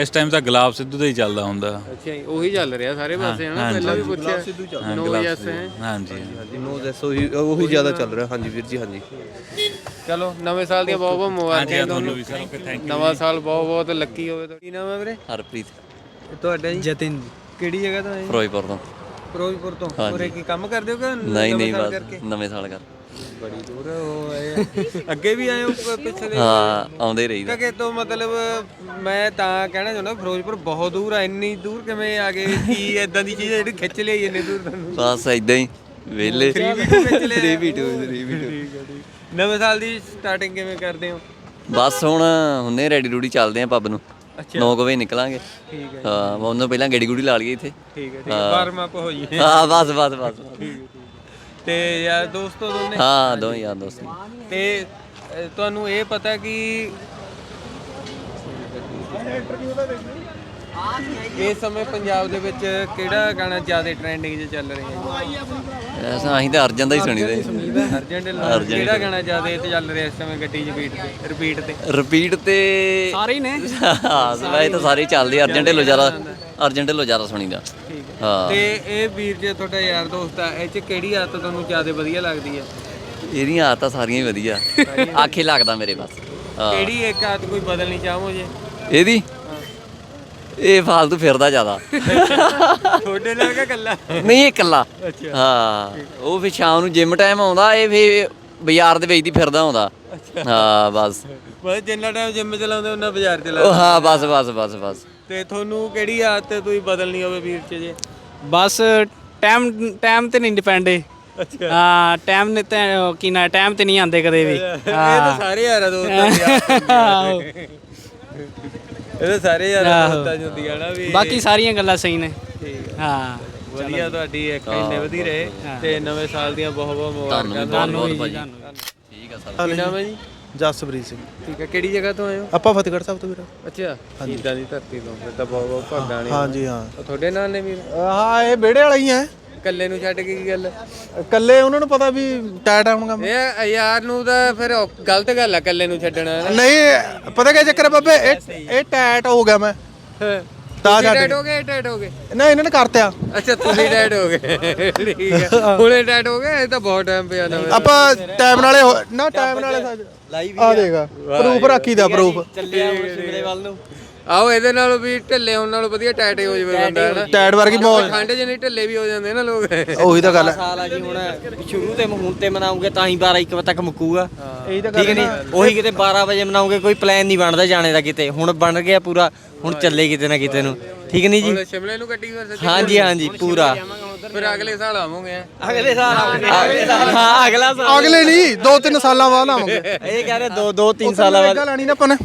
ਇਸ ਟਾਈਮ ਤਾਂ ਗੁਲਾਬ ਸਿੱਧੂ ਦਾ ਹੀ ਚੱਲਦਾ ਹੁੰਦਾ। ਅੱਛਾ ਜੀ ਉਹੀ ਚੱਲ ਰਿਹਾ ਸਾਰੇ ਪਾਸੇ ਹਨਾ। ਪਹਿਲਾਂ ਵੀ ਪੁੱਛਿਆ। ਹਾਂ ਨੋ ਗੁਲਾਬ ਯੈਸ ਸਿੱਧੂ। ਹੈ? ਹਾਂਜੀ। ਹਾਂਜੀ ਨੋ ਦੱਸੋ ਉਹੀ ਉਹੀ ਜ਼ਿਆਦਾ ਚੱਲ ਰਿਹਾ। ਹਾਂਜੀ ਵੀਰ ਜੀ ਹਾਂਜੀ। ਚਲੋ ਨਵੇਂ ਸਾਲ ਦੀਆਂ ਬਹੁਤ ਬਹੁਤ ਮੁਬਾਰਕਾਂ ਹਾਂਜੀ ਤੁਹਾਨੂੰ। ਤੁਹਾਨੂੰ ਵੀ ਸਰ ਓਕੇ ਥੈਂਕ ਨਵਾਂ ਸਾਲ ਬਹੁਤ ਬਹੁਤ ਲੱਕੀ ਹੋਵੇ ਤੁਹਾਡਾ। ਕੀ ਨਾਮ ਹੈ ਵੀਰੇ? ਹਰਪ੍ਰੀਤ। ਤੁਹਾਡਾ ਜੀ? ਜਤਿਨ ਕਿਹੜੀ ਜਗ੍ਹਾ ਤੋਂ ਆਏ? ਫਿਰੋਜ਼ਪੁਰ ਤੋਂ। ਫਿਰੋਜ਼ਪੁਰ ਤੋਂ। ਉਰੇ ਕੀ ਕੰਮ ਕਰਦੇ ਹੋ ਕਿ ਨਹੀਂ ਨਵੇਂ ਨਹੀਂ ਸਾਲ ਕਰਕੇ? ਨਵੇਂ ਸਾਲ ਕਰ ਬੜੀ ਦੂਰ ਹੋ ਆਏ ਆ। ਅੱਗੇ ਵੀ ਆਏ ਹੋ ਪ- ਪਿਛਲੇ? ਹਾਂ ਆਉਂਦੇ ਰਹੀਦਾ। ਕਿ ਤੋਂ ਮਤਲਬ ਮੈਂ ਤਾਂ ਕਹਿਣਾ ਚਾਹੁੰਦਾ ਫਿਰੋਜ਼ਪੁਰ ਬਹੁਤ ਦੂਰ ਆ ਇੰਨੀ ਦੂਰ ਕਿਵੇਂ ਆ ਗਏ? ਕੀ ਐਦਾਂ ਦੀ ਚੀਜ਼ ਜਿਹੜੀ ਖਿੱਚ ਲਈ ਇੰਨੀ ਦੂਰ ਤੁਹਾਨੂੰ ਬਸ ਇਦਾਂ ਹੀ ਵਿਹਲੇ 3v2 ਖਿੱਚ ਲਿਆ। <laughs> 3v2 3v2 ਠੀਕ ਹੈ ਠੀਕ। ਨਵੇਂ ਸਾਲ ਦੀ ਸਟਾਰਟਿੰਗ ਕਿਵੇਂ ਕਰਦੇ ਹੋ? ਬਸ ਹੁਣ ਹੁੰਨੇ ਰੈਡੀ ਰੂਡੀ ਚੱਲਦੇ ਆ ਪੱਬ ਨੂੰ। ਅੱਛਾ। 9 ਵਜੇ ਨਿਕਲਾਂਗੇ। ਠੀਕ ਹੈ ਹਾਂ ਉਹਨਾਂ ਪਹਿਲਾਂ ਗੱਡੀ ਗੁੜੀ ਲਾ ਲਈਏ ਇੱਥੇ। ਠੀਕ ਹੈ ਠੀਕ ਹੈ। ਵਾਰਮ ਅਪ ਹੋ ਜੀ ਹਾਂ ਬਸ ਬਸ ਬਸ ਤੇ ਯਾਰ ਦੋਸਤੋ ਦੋਨੇ ਹਾਂ ਦੋ ਯਾਰ ਦੋਸਤ ਤੇ ਅ, ਤੁਹਾਨੂੰ ਇਹ ਪਤਾ ਕਿ ਇਸ ਸਮੇਂ ਪੰਜਾਬ ਦੇ ਵਿੱਚ ਕਿਹੜਾ ਗਾਣਾ ਜ਼ਿਆਦਾ ਟ੍ਰੈਂਡਿੰਗ 'ਚ ਚੱਲ ਰਿਹਾ ਹੈ ਐਸਾ ਅਸੀਂ ਤਾਂ ਅਰਜਨ ਦਾ ਹੀ ਸੁਣੀਦਾ ਅਰਜੈਂਟ ਕਿਹੜਾ ਗਾਣਾ ਜ਼ਿਆਦਾ ਇਹ ਤੇ ਚੱਲ ਰਿਹਾ ਇਸ ਸਮੇਂ ਗੱਡੀ 'ਚ ਬੀਟ ਤੇ ਰਿਪੀਟ ਤੇ? ਰਿਪੀਟ ਤੇ ਸਾਰੇ ਹੀ ਨੇ? ਹਾਂ ਸਵਾਈ ਤਾਂ ਸਾਰੇ ਹੀ ਚੱਲਦੇ ਅਰਜਨ ਢਿੱਲੋਂ ਜ਼ਿਆਦਾ ਅਰਜਨ ਢਿੱਲੋਂ ਜ਼ਿਆਦਾ ਸੁਣੀਦਾ। ਹਾਂ। ਤੇ ਇਹ ਵੀਰ ਜੇ ਤੁਹਾਡਾ ਯਾਰ ਦੋਸਤ ਆ ਇਹ 'ਚ ਕਿਹੜੀ ਆਦਤ ਤੁਹਾਨੂੰ ਜ਼ਿਆਦਾ ਵਧੀਆ ਲੱਗਦੀ ਹੈ ਇਹਦੀਆਂ ਆਦਤਾਂ ਸਾਰੀਆਂ ਹੀ ਵਧੀਆ। ਆਖੇ ਲੱਗਦਾ ਮੇਰੇ ਬਸ। ਹਾਂ। ਕਿਹੜੀ ਇੱਕ ਆਦਤ ਕੋਈ ਬਦਲਣੀ ਚਾਹੋ ਜੇ? ਇਹਦੀ? ਇਹ ਫਾਲਤੂ ਫਿਰਦਾ ਜ਼ਿਆਦਾ। ਤੁਹਾਡੇ ਨਾਲ ਕਿ ਕੱਲਾ ਨਹੀਂ ਇਹ ਇਕੱਲਾ। ਅੱਛਾ। ਹਾਂ। ਉਹ ਫਿਰ ਸ਼ਾਮ ਨੂੰ ਜਿਮ ਟਾਈਮ ਆਉਂਦਾ ਇਹ ਫਿਰ ਬਾਜ਼ਾਰ ਦੇ ਵਿੱਚ ਦੀ ਫਿਰਦਾ ਆਉਂਦਾ ਹਾਂ ਬਸ। ਬਸ ਜਿੰਨਾ ਟਾਈਮ ਜਿੰਮ ਚਲਾਉਂਦੇ ਉਹਨਾਂ ਬਾਜ਼ਾਰ ਉਹ ਚਲਾਉਂਦੇ ਹਾਂ ਬਸ ਬਸ ਬਸ ਬਸ। ਤੇ ਤੁਹਾਨੂੰ ਕਿਹੜੀ ਆਦਤ ਤੁਸੀਂ ਬਦਲਣੀ ਹੋਵੇ ਵੀਰ ਚ ਜੇ? ਬਸ ਟਾਈਮ ਟਾਈਮ ਤੇ ਨਹੀਂ ਡਿਪੈਂਡ ਏ। ਅੱਛਾ। ਹਾਂ ਟਾਈਮ ਨੇ ਤੇ ਉਹ ਕੀ ਨਾ ਟਾਈਮ ਤੇ ਨਹੀਂ ਆਉਂਦੇ ਕਦੇ ਵੀ। ਇਹ ਤਾਂ ਸਾਰੇ ਯਾਰਾਂ ਦੋਸਤਾਂ ਆਹੋ। ਹੈ। ਇਹ ਤਾਂ ਸਾਰੇ ਯਾਰਾਂ। ਦੋਸਤਾਂ ਦੀ ਹੁੰਦੀ ਆ ਨਾ ਵੀ। ਬਾਕੀ ਸਾਰੀਆਂ ਗੱਲਾਂ ਸਹੀ ਨੇ। ਠੀਕ ਹੈ। ਹਾਂ ਵਧੀਆ ਤੁਹਾਡੀ ਇੱਕ ਇੰਨੇ ਵਧੀ ਰਹੇ ਤੇ ਨਵੇਂ ਸਾਲ ਦੀਆਂ ਬਹੁਤ ਬਹੁਤ ਮੁਬਾਰਕਾਂ ਬਹੁਤ ਵੀ ਬਹੁਤ ਜੀ, ਭਾਜੀ ਤੁਹਾਨੂੰ ਠੀਕ ਆ ਸਰ। ਕੀ ਨਾਮ ਹੈ ਜੀ? ਜਸਪ੍ਰੀਤ ਸਿੰਘ। ਠੀਕ ਹੈ ਕਿਹੜੀ ਜਗ੍ਹਾ ਤੋਂ ਆਏ ਹੋ? ਆਪਾਂ ਫਤਿਹਗੜ੍ਹ ਸਾਹਿਬ ਤੋਂ ਵੀਰ। ਅੱਛਾ ਸ਼ਹੀਦਾਂ ਦੀ ਧਰਤੀ ਤੋਂ ਫਿਰ ਤਾਂ ਬਹੁਤ ਬਹੁਤ ਭਾਗਾਂ ਵਾਲੇ ਹਾਂਜੀ ਹਾਂ। ਉਹ ਤੁਹਾਡੇ ਨਾਲ ਨੇ ਵੀਰ? ਹਾਂ ਇਹ ਵਿਹੜੇ ਵਾਲਾ ਹੀ ਹੈ। ਇਕੱਲੇ ਨੂੰ ਛੱਡ ਕੇ ਕੀ ਗੱਲ? ਇਕੱਲੇ ਉਹਨਾਂ ਨੂੰ ਪਤਾ ਵੀ ਟਾਇਟ ਆਉਣਗਾ ਇਹ ਯਾਰ ਨੂੰ ਤਾਂ ਫਿਰ ਗਲਤ ਗੱਲ ਆ ਇਕੱਲੇ ਨੂੰ ਛੱਡਣਾ। ਨਹੀਂ ਪਤਾ ਕੀ ਚੱਕਰ ਬਾਬੇ? ਇਹ ਇਹ ਟਾਇਟ ਹੋ ਗਿਆ ਮੈਂ। ਤਾਂ ਤੁਸੀਂ ਡੈਡ ਹੋ ਗਏ ਡੈਡ ਹੋ ਗਏ। ਨਾ ਇਹਨਾਂ ਨੇ ਕਰਤਿਆ। ਅੱਛਾ ਤੁਸੀਂ ਡੈਡ ਹੋ ਗਏ। ਠੀਕ ਹੈ। ਹੁਣੇ ਡੈਡ ਹੋ ਗਏ ਇਹ ਤਾਂ ਬਹੁਤ ਟਾਈਮ ਪਿਆ ਨਾ ਆਪਾਂ ਟਾਈਮ ਨਾਲੇ ਹੋ- ਨਾ ਟਾਈਮ ਨਾਲੇ ਆ ਦੇਗਾ ਪ੍ਰੂਫ ਰੱਖੀਦਾ ਪ੍ਰੂਫ ਚੱਲਿਆ ਹੁਣ ਸ਼ਿਮਲੇ ਵੱਲ ਨੂੰ। ਆਓ ਇਹਦੇ ਨਾਲੋਂ ਵੀ ਢਿੱਲੇ ਹੋਣ ਨਾਲੋਂ ਵਧੀਆ ਟਾਈਟ ਹੋ ਜਾਵੇ ਬੰਦਾ ਹੈ ਨਾ। ਟਾਇਟ ਵਰਗੀ ਮੌਜ ਠੰਡ 'ਚ ਨਹੀਂ ਢਿੱਲੇ ਵੀ ਹੋ ਜਾਂਦੇ ਨਾ ਲੋਕ। ਉਹੀ ਤਾਂ ਗੱਲ ਹੈ। ਸਾਲ ਆ ਜੀ ਹੁਣ ਸ਼ੁਰੂ ਤੇ ਹੁਣ ਤੇ ਮਨਾਉਂਗੇ ਤਾਂ ਹੀ 12 1 ਵਜੇ ਤੱਕ ਮੁੱਕੂਗਾ। ਇਹੀ ਤਾਂ ਠੀਕ ਹੈ ਨਹੀਂ ਉਹੀ ਕਿਤੇ 12 ਵਜੇ ਮਨਾਉਂਗੇ ਕੋਈ ਪਲਾਨ ਨਹੀਂ ਬਣਦਾ ਜਾਣੇ ਦਾ ਕਿਤੇ। ਹੁਣ ਬਣ ਗਿਆ ਪੂਰਾ ਹੁਣ ਚੱਲੇ ਕਿਤੇ ਨਾ ਕਿਤੇ ਨੂੰ। ਠੀਕ ਨਹੀਂ ਜੀ? ਹੁਣ ਸ਼ਿਮਲੇ ਨੂੰ ਗੱਡੀ ਫਿਰ ਸਿੱਧੀ ਹਾਂਜੀ ਹਾਂਜੀ ਪੂਰਾ। ਫਿਰ ਅਗਲੇ ਸਾਲ ਆਵਾਂਗੇ। ਅਗਲੇ ਸਾਲ ਅਗਲੇ ਸਾਲ। ਹਾਂ ਅਗਲਾ ਸਾਲ। ਅਗਲੇ ਨਹੀਂ ਦੋ ਤਿੰਨ ਸਾਲਾਂ ਬਾਅਦ ਆਵਾਂਗੇ। ਇਹ ਕਹਿ ਰਹੇ ਦੋ ਦੋ ਤਿੰਨ ਸਾਲਾਂ ਬਾਅਦ। ਲੈਣੀ ਨਾ ਆਪਾਂ ਨੇ।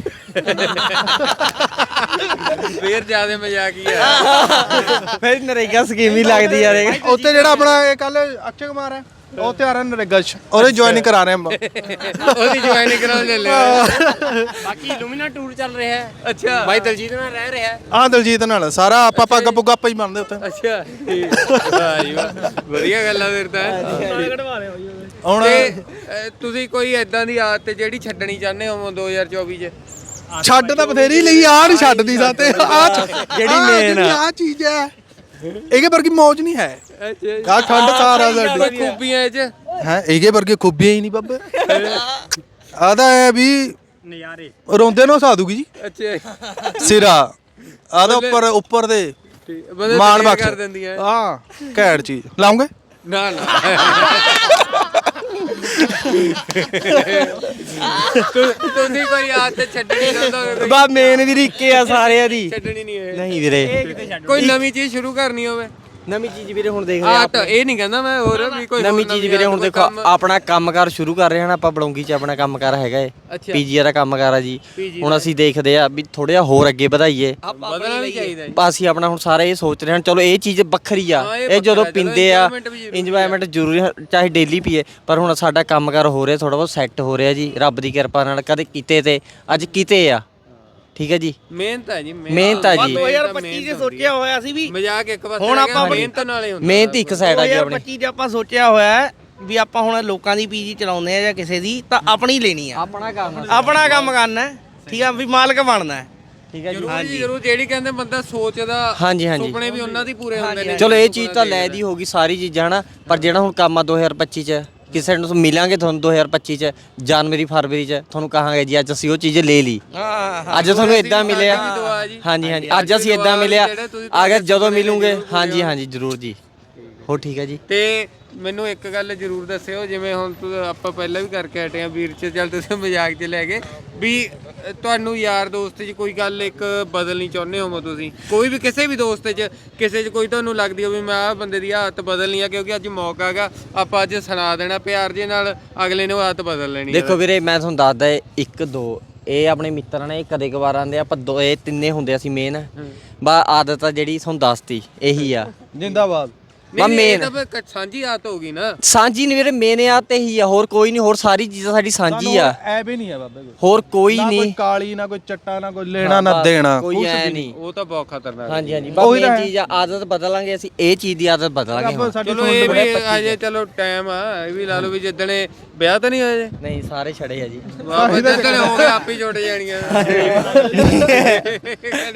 ਫੇਰ ਜ਼ਿਆਦਾ ਮਜ਼ਾਕੀਆ ਫਿਰ ਨਰੇਗਾ ਸਕੀਮ ਹੀ ਲੱਗਦੀ ਯਾਰ ਉੱਥੇ ਜਿਹੜਾ ਆਪਣਾ ਇਹ ਕੱਲ ਅਕਸ਼ੇ ਕੁਮਾਰ ਹੈ। ਉਹ ਤੇ ਆ ਰਿਹਾ ਨਰੇਗਾ ਚ। ਉਹਦੇ ਜੁਆਇਨ ਕਰਾ ਰਹੇ ਆਪਾਂ। <laughs> ਉਹਦੀ ਜੁਆਇਨ ਕਰਾਉਣ ਚੱਲੇ ਹੋਏ। ਬਾਕੀ ਇਲੂਮੀਨਾ ਟੂਰ ਚੱਲ ਰਿਹਾ ਹੈ। ਅੱਛਾ। ਬਾਈ ਦਲਜੀਤ ਨਾਲ ਰਹਿ ਰਿਹਾ ਹੈ। ਆਹ ਦਲਜੀਤ ਨਾਲ। ਸਾਰਾ ਆਪਾਂ ਪੱਗ ਪੁੱਗ ਆਪਾਂ ਹੀ ਮੰਨਦੇ ਉੱਥੇ। ਅੱਛਾ ਵਾਹ ਵਧੀਆ ਗੱਲ ਆ ਫਿਰ ਤਾਂ। ਹੁਣ ਤੇ ਅ, ਤੁਸੀਂ ਕੋਈ ਐਦਾਂ ਦੀ ਆਦਤ ਜਿਹੜੀ ਛੱਡਣੀ ਚਾਹੁੰਦੇ ਹੋ 2024 ਚ? ਛੱਡ ਤਾਂ ਬਥੇਰੀ ਲਈ ਆ ਨਹੀਂ ਛੱਡਦੀ ਸਾਤੇ ਆ। ਜਿਹੜੀ main ਆ। ਆ ਚੀਜ਼ ਹੈ। ਇਹਦੇ ਵਰਗੀ ਮੌਜ ਨਹੀਂ ਹੈ। ਅੱਛਾ ਆ ਠੰਡ ਸਾਰਾ ਸਾਡੀ। ਖੂਬੀਆਂ ਇਹ ਚ। ਹੈ ਇਹਦੇ ਵਰਗੇ ਖੂਬੀਆਂ ਹੀ ਨਹੀਂ ਬੱਬੇ। ਆਦਾ ਹੈ ਵੀ ਨਜ਼ਾਰੇ ਰੋਂਦੇ ਨੂੰ ਹਸਾ ਦੂਗੀ ਜੀ। ਅੱਛਾ। ਸਿਰਾ। ਆਦਾ ਉੱਪਰ ਉੱਪਰ ਦੇ ਮਾਣ ਬਖਸ਼। ਕਰ ਦਿੰਦੀਆਂ। ਹਾਂ ਘੈਂਟ ਚੀਜ਼। ਲਾਉਂਗੇ? ਨਾ ਨਾ। ਤੁ- ਤੁਸੀਂ ਕੋਈ ਆਦਤ ਛੱਡਣੀ ਕੋਈ? ਬਾ ਮੇਨ ਵੀ ਰਿੱਕੇ ਆ ਸਾਰਿਆਂ ਦੀ। ਛੱਡਣੀ ਨਹੀਂ ਹੈ ਨਹੀਂ ਵੀਰੇ। ਕੋਈ ਨਵੀਂ ਚੀਜ਼ ਸ਼ੁਰੂ ਕਰਨੀ ਹੋਵੇ। ਨਵੀਂ ਚੀਜ਼ ਵੀਰੇ ਹੁਣ ਦੇਖ ਆ ਤਾਂ ਇਹ ਨਹੀਂ ਕਹਿੰਦਾ ਮੈਂ ਹੋਰ ਵੀ ਕੋਈ ਨਵੀਂ ਚੀਜ਼ ਵੀਰੇ ਹੁਣ ਦੇਖੋ ਕੰਮ- ਆਪਣਾ ਕੰਮਕਾਰ ਸ਼ੁਰੂ ਕਰ ਰਹੇ ਹਾਂ ਨਾ ਆਪਾਂ ਬਲੌਂਗੀ 'ਚ ਆਪਣਾ ਕੰਮਕਾਰ ਹੈਗਾ ਏ। ਅੱਛਾ। ਪੀਜੀ ਦਾ ਕੰਮਕਾਰ ਆ ਜੀ। ਹੁਣ ਅਸੀਂ ਦੇਖਦੇ ਆ ਵੀ ਥੋੜਾ ਜਿਹਾ ਹੋਰ ਅੱਗੇ ਵਧਾਈਏ। ਬਦਲਣਾ ਵੀ ਚਾਹੀਦਾ ਜੀ। ਅਸੀਂ ਆਪਣਾ ਹੁਣ ਸਾਰੇ ਇਹ ਸੋਚ ਰਹੇ ਹਾਂ ਚਲੋ ਇਹ ਚੀਜ਼ ਵੱਖਰੀ ਆ। ਇਹ ਜਦੋਂ ਪਿੰਦੇ ਆ ਇੰਜੋਇਮੈਂਟ ਜ਼ਰੂਰੀ ਚਾਹੇ ਡੇਲੀ ਪੀਏ ਪਰ ਹੁਣ ਸਾਡਾ ਕੰਮਕਾਰ ਹੋ ਰਿਹਾ ਥੋੜਾ ਬਹੁਤ ਸੈੱਟ ਹੋ ਰਿਹਾ ਜੀ। ਰੱਬ ਦੀ ਕਿਰਪਾ ਨਾਲ ਕਦੇ ਕਿਤੇ ਤੇ ਅੱਜ ਕਿਤੇ ਆ। ਠੀਕ ਹੈ ਜੀ। ਮਿਹਨਤ ਹੈ ਜੀ ਮਿਹਨਤ। ਹੈ ਜੀ। 2025 ਚ ਸੋਚਿਆ ਹੋਇਆ ਸੀ ਵੀ ਮਜ਼ਾਕ ਇੱਕ ਪਾਸੇ ਹੁਣ ਆਪਾਂ ਮਿਹਨਤ ਨਾਲੇ ਹੁੰਦਾ ਮਿਹਨਤ ਇੱਕ ਸਾਈਡ ਆ ਜੀ ਆਪਣੀ। 2025 ਚ ਆਪਾਂ ਸੋਚਿਆ ਹੋਇਆ ਹੈ ਵੀ ਆਪਾਂ ਹੁਣ ਲੋਕਾਂ ਦੀ ਪੀਜੀ ਚਲਾਉਂਦੇ ਆ ਜਾਂ ਕਿਸੇ ਦੀ ਤਾਂ ਆਪਣੀ ਲੈਣੀ ਆ। ਆਪਣਾ ਕੰਮ ਆਪਣਾ ਕੰਮ ਕਰਨਾ ਹੈ, ਠੀਕ ਆ ਵੀ ਮਾਲਕ ਬਣਨਾ ਹੈ। ਠੀਕ ਹੈ ਜੀ। ਜ਼ਰੂਰ ਜੀ ਜ਼ਰੂਰ। ਜਿਹੜੀ ਕਹਿੰਦੇ ਬੰਦਾ ਸੋਚਦਾ ਹਾਂਜੀ ਹਾਂਜੀ। ਸੁਪਨੇ ਵੀ ਉਹਨਾਂ ਦੀ ਪੂਰੇ ਹੁੰਦੇ ਨੇ ਚਲੋ ਇਹ ਚੀਜ਼ ਤਾਂ ਲੈ ਦੀ ਹੋਗੀ ਸਾਰੀ ਚੀਜ਼ਾਂ ਹਨਾ? ਪਰ ਜਿਹੜਾ ਹੁਣ ਕੰਮ ਆ 2025 ਚ ਕਿਸੇ ਨੂੰ ਮਿਲਾਂਗੇ ਤੁਹਾਨੂੰ 2025 ਚ ਜਨਵਰੀ ਫਰਵਰੀ ਚ ਤੁਹਾਨੂੰ ਕਹਾਂਗੇ ਜੀ ਅੱਜ ਅਸੀਂ ਉਹ ਚੀਜ਼ ਲੈ ਲਈ। ਹਾਂ ਅੱਜ ਤੁਹਾਨੂੰ ਇਦਾਂ ਮਿਲਿਆ। ਹਾਂਜੀ ਹਾਂਜੀ ਅੱਜ ਅਸੀਂ ਇਦਾਂ ਮਿਲਿਆ। ਅਗਰ ਜਦੋਂ ਮਿਲੂਗੇ। ਹਾਂਜੀ ਹਾਂਜੀ ਜ਼ਰੂਰ ਜੀ। ਹੋ ਠੀਕ ਹੈ ਜੀ। ਤੇ ਮੈਨੂੰ ਇੱਕ ਗੱਲ ਜ਼ਰੂਰ ਦੱਸਿਓ ਜਿਵੇਂ ਹੁਣ ਤੁਸੀਂ ਆਪਾਂ ਪਹਿਲਾਂ ਵੀ ਕਰਕੇ ਹਟੇ ਆ ਵੀਰ ਚ ਚੱਲ ਤੁਸੀਂ ਮਜ਼ਾਕ 'ਚ ਲੈ ਗਏ ਵੀ ਤੁਹਾਨੂੰ ਯਾਰ ਦੋਸਤ 'ਚ ਕੋਈ ਗੱਲ ਇੱਕ ਬਦਲਣੀ ਚਾਹੁੰਦੇ ਹੋ ਤੁਸੀਂ? ਕੋਈ ਵੀ ਕਿਸੇ ਵੀ ਦੋਸਤ 'ਚ ਕਿਸੇ 'ਚ ਕੋਈ ਤੁਹਾਨੂੰ ਲੱਗਦੀ ਹੋਵੇ ਮੈਂ ਆਹ ਬੰਦੇ ਦੀ ਆਦਤ ਬਦਲਣੀ ਆ ਕਿਉਂਕਿ ਅੱਜ ਮੌਕਾ ਹੈਗਾ ਆਪਾਂ ਅੱਜ ਸੁਣਾ ਦੇਣਾ ਪਿਆਰ ਜੇ ਨਾਲ ਅਗਲੇ ਨੇ ਉਹ ਆਦਤ ਬਦਲ ਲੈਣੀ ਆ। ਦੇਖੋ ਵੀਰੇ ਮੈਂ ਤੁਹਾਨੂੰ ਦੱਸਦਾ ਏ, ਇੱਕ ਦੋ ਇਹ ਆਪਣੇ ਮਿੱਤਰ ਨੇ ਇਹ ਕਦੇ ਕਵਾਰ ਆਂਦੇ ਆਪਾਂ ਦੋ ਇਹ ਤਿੰਨੇ ਹੁੰਦੇ ਅਸੀਂ ਮੇਨ ਬਾ ਆਦਤ ਆ ਜਿਹੜੀ ਤੁਹਾਨੂੰ ਦੱਸਤੀ ਇਹੀ ਆ। ਜਿੰਦਾਬਾਦ। ਬਾ ਨਹੀਂ, ਇਹ ਮੇਨ ਤਾਂ ਫਿਰ ਸਾਂਝੀ ਆਦਤ ਹੋ ਗਈ ਨਾ। ਸਾਂਝੀ ਨਹੀਂ ਵੀਰੇ ਮੇਨ ਆ ਤੇ ਹੀ ਆ ਹੋਰ ਕੋਈ ਨਹੀਂ ਹੋਰ ਸਾਰੀ ਚੀਜ਼ਾਂ ਸਾਡੀ ਸਾਂਝੀ ਆ। ਨਹੀਂ ਬਾਬੇ ਕੋਈ ਹੋਰ ਕੋਈ ਨਾ ਕੋਈ ਨਹੀਂ ਕਾਲੀ ਨਾ ਕੋਈ ਚੱਟਾ ਨਾ ਕੋਈ ਲੈਣਾ ਨਾ ਦੇਣਾ। ਕੋਈ ਐ ਨਹੀਂ। ਉਹ ਤਾਂ ਬਹੁਤ ਖਤਰਨਾਕ ਹਾਂਜੀ ਹਾਂਜੀ। ਬਸ ਮੇਨ। ਚੀਜ਼ ਆ ਆਦਤ ਬਦਲਾਂਗੇ ਅਸੀਂ ਇਹ ਚੀਜ਼ ਦੀ ਆਦਤ ਬਦਲਾਂਗੇ ਚਲੋ ਇਹ ਵੀ ਅਜੇ ਚਲੋ ਟਾਈਮ ਆ। ਇਹ ਵੀ ਲਾ ਲਓ ਵੀ ਜਿੱਦਣੇ ਵਿਆਹ ਤਾਂ ਨਹੀਂ ਹੋਇਆ ਜੇ। ਨਹੀਂ ਸਾਰੇ ਛੜੇ ਆ ਜੀ। ਵਾਹ ਜਿੱਦਣੇ ਹੋ ਗਏ ਆਪ ਹੀ ਜੁੜ ਜਾਣੀਆਂ।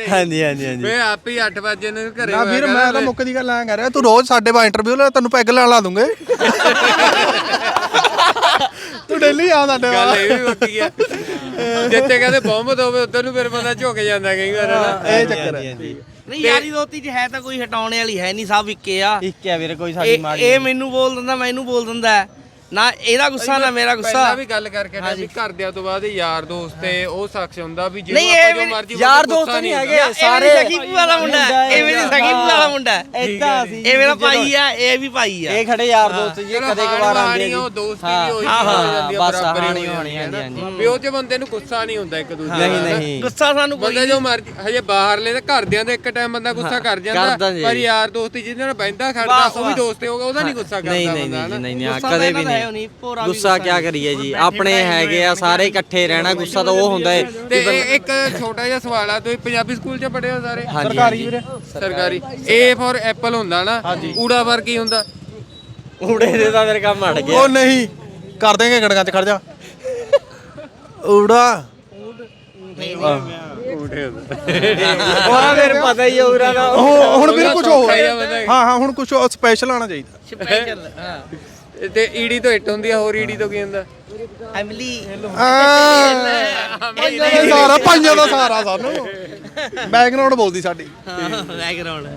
ਹਾਂਜੀ ਹਾਂਜੀ ਹਾਂਜੀ। ਮੈਂ ਆਪ ਹੀ 8 ਵਜੇ ਨੂੰ ਘਰੇ ਨਾ ਵੀਰ ਮੈਂ। ਤਾਂ ਮੁੱਕ ਦੀ ਗੱਲ ਐਂ ਕਰ ਰਿਹਾ ਤੂੰ ਰੋਜ਼ ਸਾਡੇ ਬਾ ਇੰਟਰਵਿਊ ਲੈ ਤੈਨੂੰ ਪੈਗ ਲਾਣ ਲਾ ਦੂੰਗੇ। ਤੂੰ ਡੇਲੀ ਆ ਸਾਡੇ ਗੱਲ ਇਹ ਵੀ ਮੁੱਕੀ ਆ। ਜਿੱਤੇ ਕਹਿੰਦੇ ਬੰਬ ਹੋਵੇ ਉਧਰ ਨੂੰ ਫਿਰ ਬੰਦਾ ਝੁਕ ਜਾਂਦਾ ਕਈ ਵਾਰ ਨਾ ਇਹ ਚੱਕਰ ਹੈ। ਨਹੀਂ ਯਾਰੀ ਦੋਸਤੀ ਚ ਹੈ ਤਾਂ ਕੋਈ ਹਟਾਉਣੇ ਵਾਲੀ ਹੈ ਨਹੀਂ ਸਭ ਇੱਕੇ ਆ। ਇੱਕ ਆ ਵੀਰੇ ਕੋਈ ਸਾਡੀ ਇਹ ਮਾੜੀ ਇਹ ਮੈਨੂੰ ਬੋਲ ਦਿੰਦਾ ਮੈਂ ਇਹਨੂੰ ਬੋਲ ਦਿੰਦਾ। ਨਾ ਇਹਦਾ ਗੁੱਸਾ ਨਾ ਮੇਰਾ ਗੁੱਸਾ। ਪਹਿਲਾਂ ਵੀ ਗੱਲ ਕਰਕੇ ਨਾ ਵੀ ਘਰਦਿਆਂ ਤੋਂ ਬਾਅਦ ਯਾਰ ਦੋਸਤ ਤੇ ਉਹ ਸ਼ਖਸ ਹੁੰਦਾ ਵੀ ਜਿਹਨੂੰ ਨਹੀਂ, ਆਪਾਂ ਜੋ ਵੀ- ਮਰਜ਼ੀ ਯਾਰ ਬੋਲੋ, ਦੋਸਤ ਨਹੀਂ। ਹੈਗੇ ਸਾਰੇ ਇਹ ਮੇਰੀ ਸਗੀ ਭੂਆ ਦਾ ਮੁੰਡਾ ਹੈ ਇਹ ਮੇਰੀ ਸਗੀ ਭੂਆ ਦਾ ਮੁੰਡਾ ਹੈ। ਏਦਾਂ ਅਸੀਂ ਇਹ ਮੇਰਾ ਭਾਈ ਆ ਇਹ ਵੀ ਭਾਈ ਆ। ਇਹ ਖੜੇ ਯਾਰ ਦੋਸਤ ਜੀ ਕਦੇ ਕਵਾਰ ਆਉਂਦੇ ਆ ਉਹ ਦੋਸਤੀ ਹਾਂ, ਵੀ ਹੋਈ ਹਾਂ, ਹੋ ਹਾਂ, ਜਾਂਦੀ ਆ ਬਸ ਬਰਾਬਰ ਹੀ ਹੋ ਜਾਂਦੀ ਹਾਂਜੀ, ਨਾ। ਹਾਂਜੀ। ਵੀ ਉਹ ਚ ਬੰਦੇ ਨੂੰ ਗੁੱਸਾ ਨਹੀਂ ਹੁੰਦਾ ਇੱਕ ਦੂਜੇ ਨਹੀਂ ਨਹੀਂ। ਗੁੱਸਾ ਸਾਨੂੰ ਕੋਈ ਬੰਦੇ ਜੋ ਮਰਜ਼ੀ ਹਜੇ ਬਾਹਰਲੇ ਤੇ ਘਰਦਿਆਂ ਦੇ ਇੱਕ ਟਾਈਮ ਬੰਦਾ ਗੁੱਸਾ ਕਰ ਜਾਂਦਾ। ਪਰ ਯਾਰ ਦੋਸਤੀ ਜਿਹਦੇ ਨਾਲ ਬੈਂਦਾ ਖੜਦਾ ਉਹ ਵੀ ਦੋਸਤ ਹੋਗਾ ਉਹਦਾ ਨਹੀਂ ਗੁੱਸਾ ਕਰਦਾ ਨਹੀਂ ਨਹੀਂ ਬੰਦਾ ਨਹੀਂ ਨਾ। ਨਹੀਂ ਨਹੀਂ ਗੁੱਸਾ ਕਦੇ ਵੀ ਇਹਦਾ ਹੈ ਨਹੀਂ ਨਹੀਂ, ਭੋਰਾ ਵੀ ਗੁੱਸਾ ਕੀ ਕਰੀਏ ਜੀ? ਆਪਣੇ ਹੈਗੇ ਆ ਸਾਰੇ ਇਕੱਠੇ ਰਹਿਣਾ ਗੁੱਸਾ ਤਾਂ ਉਹ ਹੁੰਦਾ ਏ ਤੇ ਇਹ ਇੱਕ ਛੋਟਾ ਜਿਹਾ ਸਵਾਲ ਆ ਤੁਸੀਂ ਪੰਜਾਬੀ ਸਕੂਲ 'ਚ ਪੜ੍ਹੇ ਹੋ ਸਾਰੇ? ਹਾਂਜੀ ਸਰਕਾਰੀ ਸਰਕਾਰੀ। ਏ ਫॉर ਐਪਲ ਹੁੰਦਾ ਨਾ ਊੜਾ ਫॉर ਕੀ ਹੁੰਦਾ? ਊੜੇ ਦੇ ਤਾਂ ਮੇਰੇ ਕੰਮ ਅੜ ਗਿਆ। ਉਹ ਨਹੀਂ ਕਰ ਦੇਂਗੇ ਗੜਕਾਂ ਚ ਖੜ ਜਾ। ਊੜਾ। <laughs> ਫਿਰ ਪਤਾ ਹੀ ਹੁਣ ਹੁਣ ਕੁਝ ਹੋਰ ਸੌਖਾ ਹੀ। ਹਾਂ। ਹਾਂ ਹੁਣ ਕੁਝ ਸਪੈਸ਼ਲ ਆਣਾ ਚਾਹੀਦਾ। ਸਪੈਸ਼ਲ ਹਾਂ। ਤੇ ਈੜੀ ਤੋਂ ਇੱਟ ਹੁੰਦੀ ਆ ਹੋਰ ਈੜੀ ਤੋਂ ਕੀ ਹੁੰਦਾ? ਐਮਲੀ ਪੰਜਾਂ ਦਾ ਸਾਰਾ ਪੰਜਾਂ ਦਾ ਸਾਰਾ ਸਾਨੂੰ। <laughs> ਬੈਕਗ੍ਰਾਉਂਡ ਬੋਲਦੀ ਸਾਡੀ। ਬੈਕਗ੍ਰਾਉਂਡ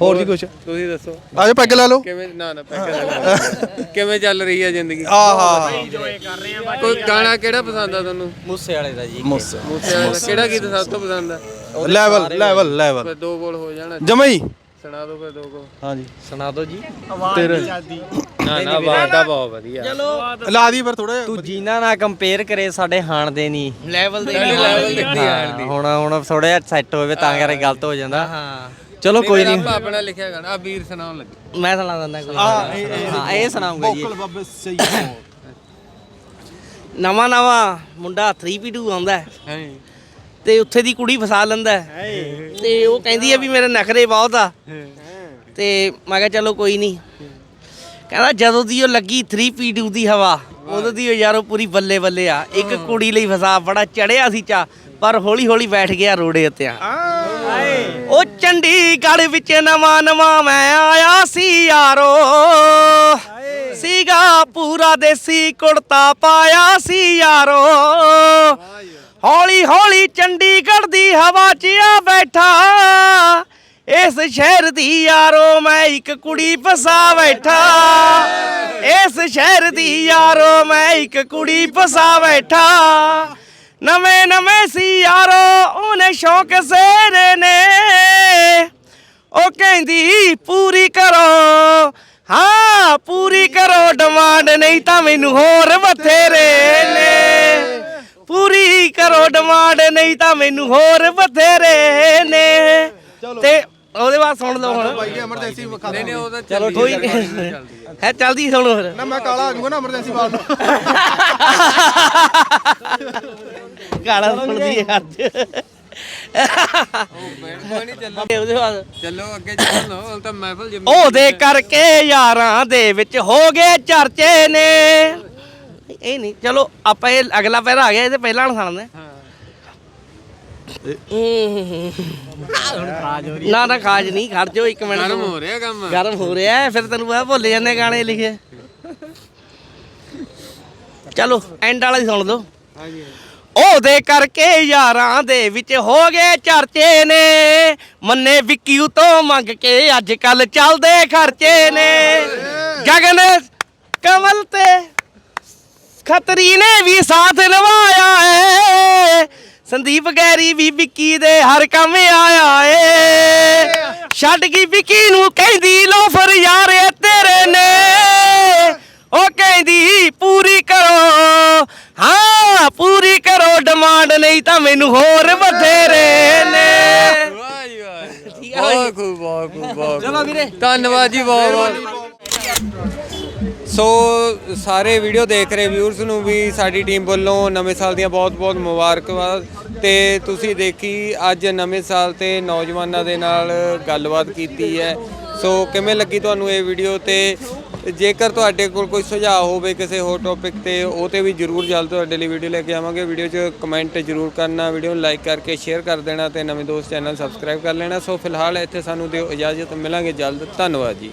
ਹੋਰ ਜੀ ਕੁਝ ਤੁਸੀਂ ਦੱਸੋ। ਆਜੋ ਪੈਗ ਲੈ ਲਓ। ਕਿਵੇਂ ਨਾ ਨਾ ਪੈਕੇਜ ਕਿਵੇਂ ਚੱਲ ਰਹੀ ਹੈ ਜ਼ਿੰਦਗੀ? ਆਹਾ ਕੋਈ ਗਾਣਾ ਕਿਹੜਾ ਪਸੰਦ ਆ ਤੁਹਾਨੂੰ? ਮੂਸੇ ਵਾਲੇ ਦਾ ਜੀ। ਮੁੱਸ। ਮੂਸੇ ਵਾਲੇ ਦਾ ਕਿਹੜਾ ਗੀਤ ਸਭ ਤੋਂ ਪਸੰਦ ਆ? ਲੈਵਲ ਲੈਵਲ ਲੈਵਲ ਦੋ ਬੋਲ ਹੋ ਜਾਣਾ। ਜਮਈ। ਸੁਣਾ ਦਿਓ ਫਿਰ ਦੋ ਕੋ ਹਾਂਜੀ। ਸੁਣਾ ਦਿਓ ਜੀ। ਤੇਰੇ ਨਾ ਨਾ ਬਾਤ ਆ ਬਹੁਤ ਵਧੀਆ। ਚਲੋ ਲਾ ਦੀ ਪਰ ਥੋੜਾ ਤੂੰ ਜੀਨਾ ਨਾ ਕੰਪੇਅਰ ਕਰੇ ਸਾਡੇ ਹਾਣ ਦੇ ਨਹੀਂ ਲੈਵਲ ਦੇ ਲੈਵਲ ਦੇ ਹੁਣ ਹੁਣ ਥੋੜਾ ਜਿਹਾ ਸੈੱਟ ਹੋਵੇ ਤਾਂ ਕਰਕੇ ਗਲਤ ਹੋ ਜਾਂਦਾ। ਹਾਂ ਚਲੋ ਕੋਈ ਨਹੀਂ ਆਪਣਾ ਲਿਖਿਆ ਗਾਣਾ ਆ ਵੀਰ ਸੁਣਾਉਣ ਲੱਗੇ। ਮੈਂ ਸੁਣਾ ਦਿੰਦਾ ਕੋਈ। ਹਾਂ ਇਹ ਸੁਣਾਉਂਗਾ ਜੀ। ਬਾਬੇ ਸਹੀ ਨਵਾਂ ਨਵਾਂ। ਮੁੰਡਾ 3P2 ਆਉਂਦਾ। ਹੈ। ਤੇ ਉੱਥੇ ਦੀ ਕੁੜੀ ਫਸਾ ਲੈਂਦਾ। ਹੈ। ਤੇ ਉਹ ਕਹਿੰਦੀ ਹੈ ਵੀ ਮੇਰੇ ਨਖਰੇ ਬਹੁਤ ਆ। ਤੇ ਮੈਂ ਕਿਹਾ ਚਲੋ ਕੋਈ ਨਹੀਂ ਕਹਿੰਦਾ ਜਦੋਂ ਦੀ ਉਹ ਲੱਗੀ 3P2 ਦੀ ਹਵਾ ਉਦੋਂ ਦੀ ਉਹ ਯਾਰੋ ਪੂਰੀ ਬੱਲੇ ਬੱਲੇ ਆ। ਇੱਕ ਕੁੜੀ ਲਈ ਫਸਾ ਬੜਾ ਚੜਿਆ ਸੀ ਚਾ ਪਰ ਹੌਲੀ ਹੌਲੀ ਬੈਠ ਗਿਆ ਰੋੜੇ ਉੱਤੇ ਆ। ਉਹ ਚੰਡੀਗੜ੍ਹ ਵਿੱਚ ਨਵਾਂ ਨਵਾਂ ਮੈਂ ਆਇਆ ਸੀ ਯਾਰੋ। ਸੀਗਾ ਪੂਰਾ ਦੇਸੀ ਕੁੜਤਾ ਪਾਇਆ ਸੀ ਯਾਰੋ। ਹੌਲੀ ਹੌਲੀ ਚੰਡੀਗੜ੍ਹ ਦੀ ਹਵਾ 'ਚ ਆ ਬੈਠਾ। ਇਸ ਸ਼ਹਿਰ ਦੀ ਯਾਰੋ ਮੈਂ ਇੱਕ ਕੁੜੀ ਫਸਾ ਬੈਠਾ। ਇਸ ਸ਼ਹਿਰ ਦੀ ਯਾਰੋ ਮੈਂ ਇੱਕ ਕੁੜੀ ਫਸਾ ਬੈਠਾ। ਨਵੇਂ ਨਵੇਂ ਸੀ ਯਾਰੋ ਉਹਨੇ ਸ਼ੌਕ ਸੇਰੇ ਨੇ। ਉਹ ਕਹਿੰਦੀ ਪੂਰੀ ਕਰੋ। ਹਾਂ ਪੂਰੀ ਕਰੋ ਡਿਮਾਂਡ ਨਹੀਂ ਤਾਂ ਮੈਨੂੰ ਹੋਰ ਬਥੇਰੇ ਨੇ। ਪੂਰੀ ਕਰੋ ਡਿਮਾਂਡ ਨਹੀਂ ਤਾਂ ਮੈਨੂੰ ਹੋਰ ਬਥੇਰੇ ਨੇ। ਤੇ ਉਹਦੇ ਬਾਅਦ ਸੁਣ ਲਓ ਹੁਣ। ਭਾਈ ਐਮਰਜੈਂਸੀ ਵਿਖਾ ਦੇ ਚਲੋ ਕੋਈ ਹੈ ਚਲਦੀ ਸੁਣੋ ਫਿਰ ਨਾ ਮੈਂ ਕਾਲਾ ਆ ਜਾਊਂਗਾ ਨਾ ਐਮਰਜੈਂਸੀ ਵਾਲ ਨੂੰ। ਗਾਲਾਂ ਸੁਣਦੀ ਹੈ ਅੱਜ। ਉਹਦੇ ਬਾਅਦ ਚੱਲੋ ਅੱਗੇ ਚੱਲੋ ਤਾਂ ਮਹਿਫਲ ਜਿੰਮ ਉਹਦੇ ਕਰਕੇ ਯਾਰਾਂ ਦੇ ਵਿੱਚ ਹੋ ਗਏ ਚਰਚੇ ਨੇ। ਇਹ ਨਹੀਂ ਚਲੋ ਆਪਾਂ ਇਹ ਅਗਲਾ ਪਹਿਰਾ ਆ ਗਿਆ ਇਹਦੇ ਪਹਿਲਾਂ ਨਾਲ ਸੁਣਦੇ। ਨਾ ਨਾ ਖਾਜ ਨਹੀਂ ਖੜ ਜਾਓ ਇੱਕ ਮਿੰਟ। ਗਰਮ ਹੋ ਰਿਹਾ ਕੰਮ। ਗਰਮ ਹੋ ਰਿਹਾ ਹੈ, ਫਿਰ ਤੈਨੂੰ ਆ ਭੁੱਲ ਜਾਂਦੇ ਗਾਣੇ ਲਿਖੇ। ਚਲੋ ਐਂਡ ਵਾਲਾ ਹੀ ਸੁਣ ਲਓ। ਉਹਦੇ ਕਰਕੇ ਯਾਰਾਂ ਦੇ ਵਿੱਚ ਹੋ ਗਏ ਚਰਚੇ ਨੇ। ਮੰਨੇ ਵਿੱਕੀੂ ਤੋਂ ਮੰਗ ਕੇ ਅੱਜ ਕੱਲ ਚੱਲਦੇ ਖਰਚੇ ਨੇ। ਗਗਨ ਕਮਲ ਤੇ ਖਤਰੀ ਨੇ ਵੀ ਸਾਥ ਨਿਭਾਇਆ ਏ ਸੰਦੀਪ ਗੈਰੀ ਵੀ ਵਿੱਕੀ ਦੇ ਹਰ ਕੰਮ ਆਇਆ ਏ। ਛੱਡ ਗਈ ਵਿੱਕੀ ਨੂੰ ਕਹਿੰਦੀ ਲੋਫਰ ਯਾਰ ਇਹ ਤੇਰੇ ਨੇ। ਉਹ ਕਹਿੰਦੀ ਪੂਰੀ ਕਰੋ। ਹਾਂ ਪੂਰੀ ਕਰੋ ਡਿਮਾਂਡ ਨਹੀਂ ਤਾਂ ਮੈਨੂੰ ਹੋਰ ਬਥੇਰੇ ਨੇ। ਵਾਹ ਜੀ ਵਾਹ? ਬਹੁਤ ਖੂਬ ਬਹੁਤ ਖੂਬ ਬਹੁਤ ਚਲੋ ਵੀਰੇ। ਧੰਨਵਾਦ ਜੀ ਬਹੁਤ ਬਹੁਤ ਸੋ ਸਾਰੇ ਵੀਡੀਓ ਦੇਖ ਰਹੇ ਵਿਊਅਰਸ ਨੂੰ ਵੀ ਸਾਡੀ ਟੀਮ ਵੱਲੋਂ ਨਵੇਂ ਸਾਲ ਦੀਆਂ ਬਹੁਤ-ਬਹੁਤ ਮੁਬਾਰਕਬਾਦ। ਤੇ ਤੁਸੀਂ ਦੇਖੀ, ਅੱਜ ਨਵੇਂ ਸਾਲ ਤੇ ਨੌਜਵਾਨਾਂ ਦੇ ਨਾਲ ਗੱਲਬਾਤ ਕੀਤੀ ਹੈ। ਸੋ ਕਿਵੇਂ ਲੱਗੀ ਤੁਹਾਨੂੰ ਇਹ ਵੀਡੀਓ ਤੇ ਜੇਕਰ ਤੁਹਾਡੇ ਕੋਲ ਕੋਈ ਸੁਝਾਅ ਹੋਵੇ ਕਿਸੇ ਹੋਰ ਟੌਪਿਕ ਤੇ, ਉਹ ਤੇ ਵੀ ਜਰੂਰ ਜਲਦ ਤੁਹਾਡੇ ਲਈ ਵੀਡੀਓ ਲੈ ਕੇ ਆਵਾਂਗੇ। ਵੀਡੀਓ 'ਚ ਕਮੈਂਟ ਜਰੂਰ ਕਰਨਾ ਵੀਡੀਓ ਨੂੰ ਲਾਈਕ ਕਰਕੇ ਸ਼ੇਅਰ ਕਰ ਦੇਣਾ ਤੇ ਨਵੇਂ ਦੋਸਤ ਚੈਨਲ ਸਬਸਕ੍ਰਾਈਬ ਕਰ ਲੈਣਾ। ਸੋ ਫਿਲਹਾਲ ਇੱਥੇ ਸਾਨੂੰ ਦਿਓ ਇਜਾਜ਼ਤ, ਮਿਲਾਂਗੇ ਜਲਦ। ਧੰਨਵਾਦ ਜੀ।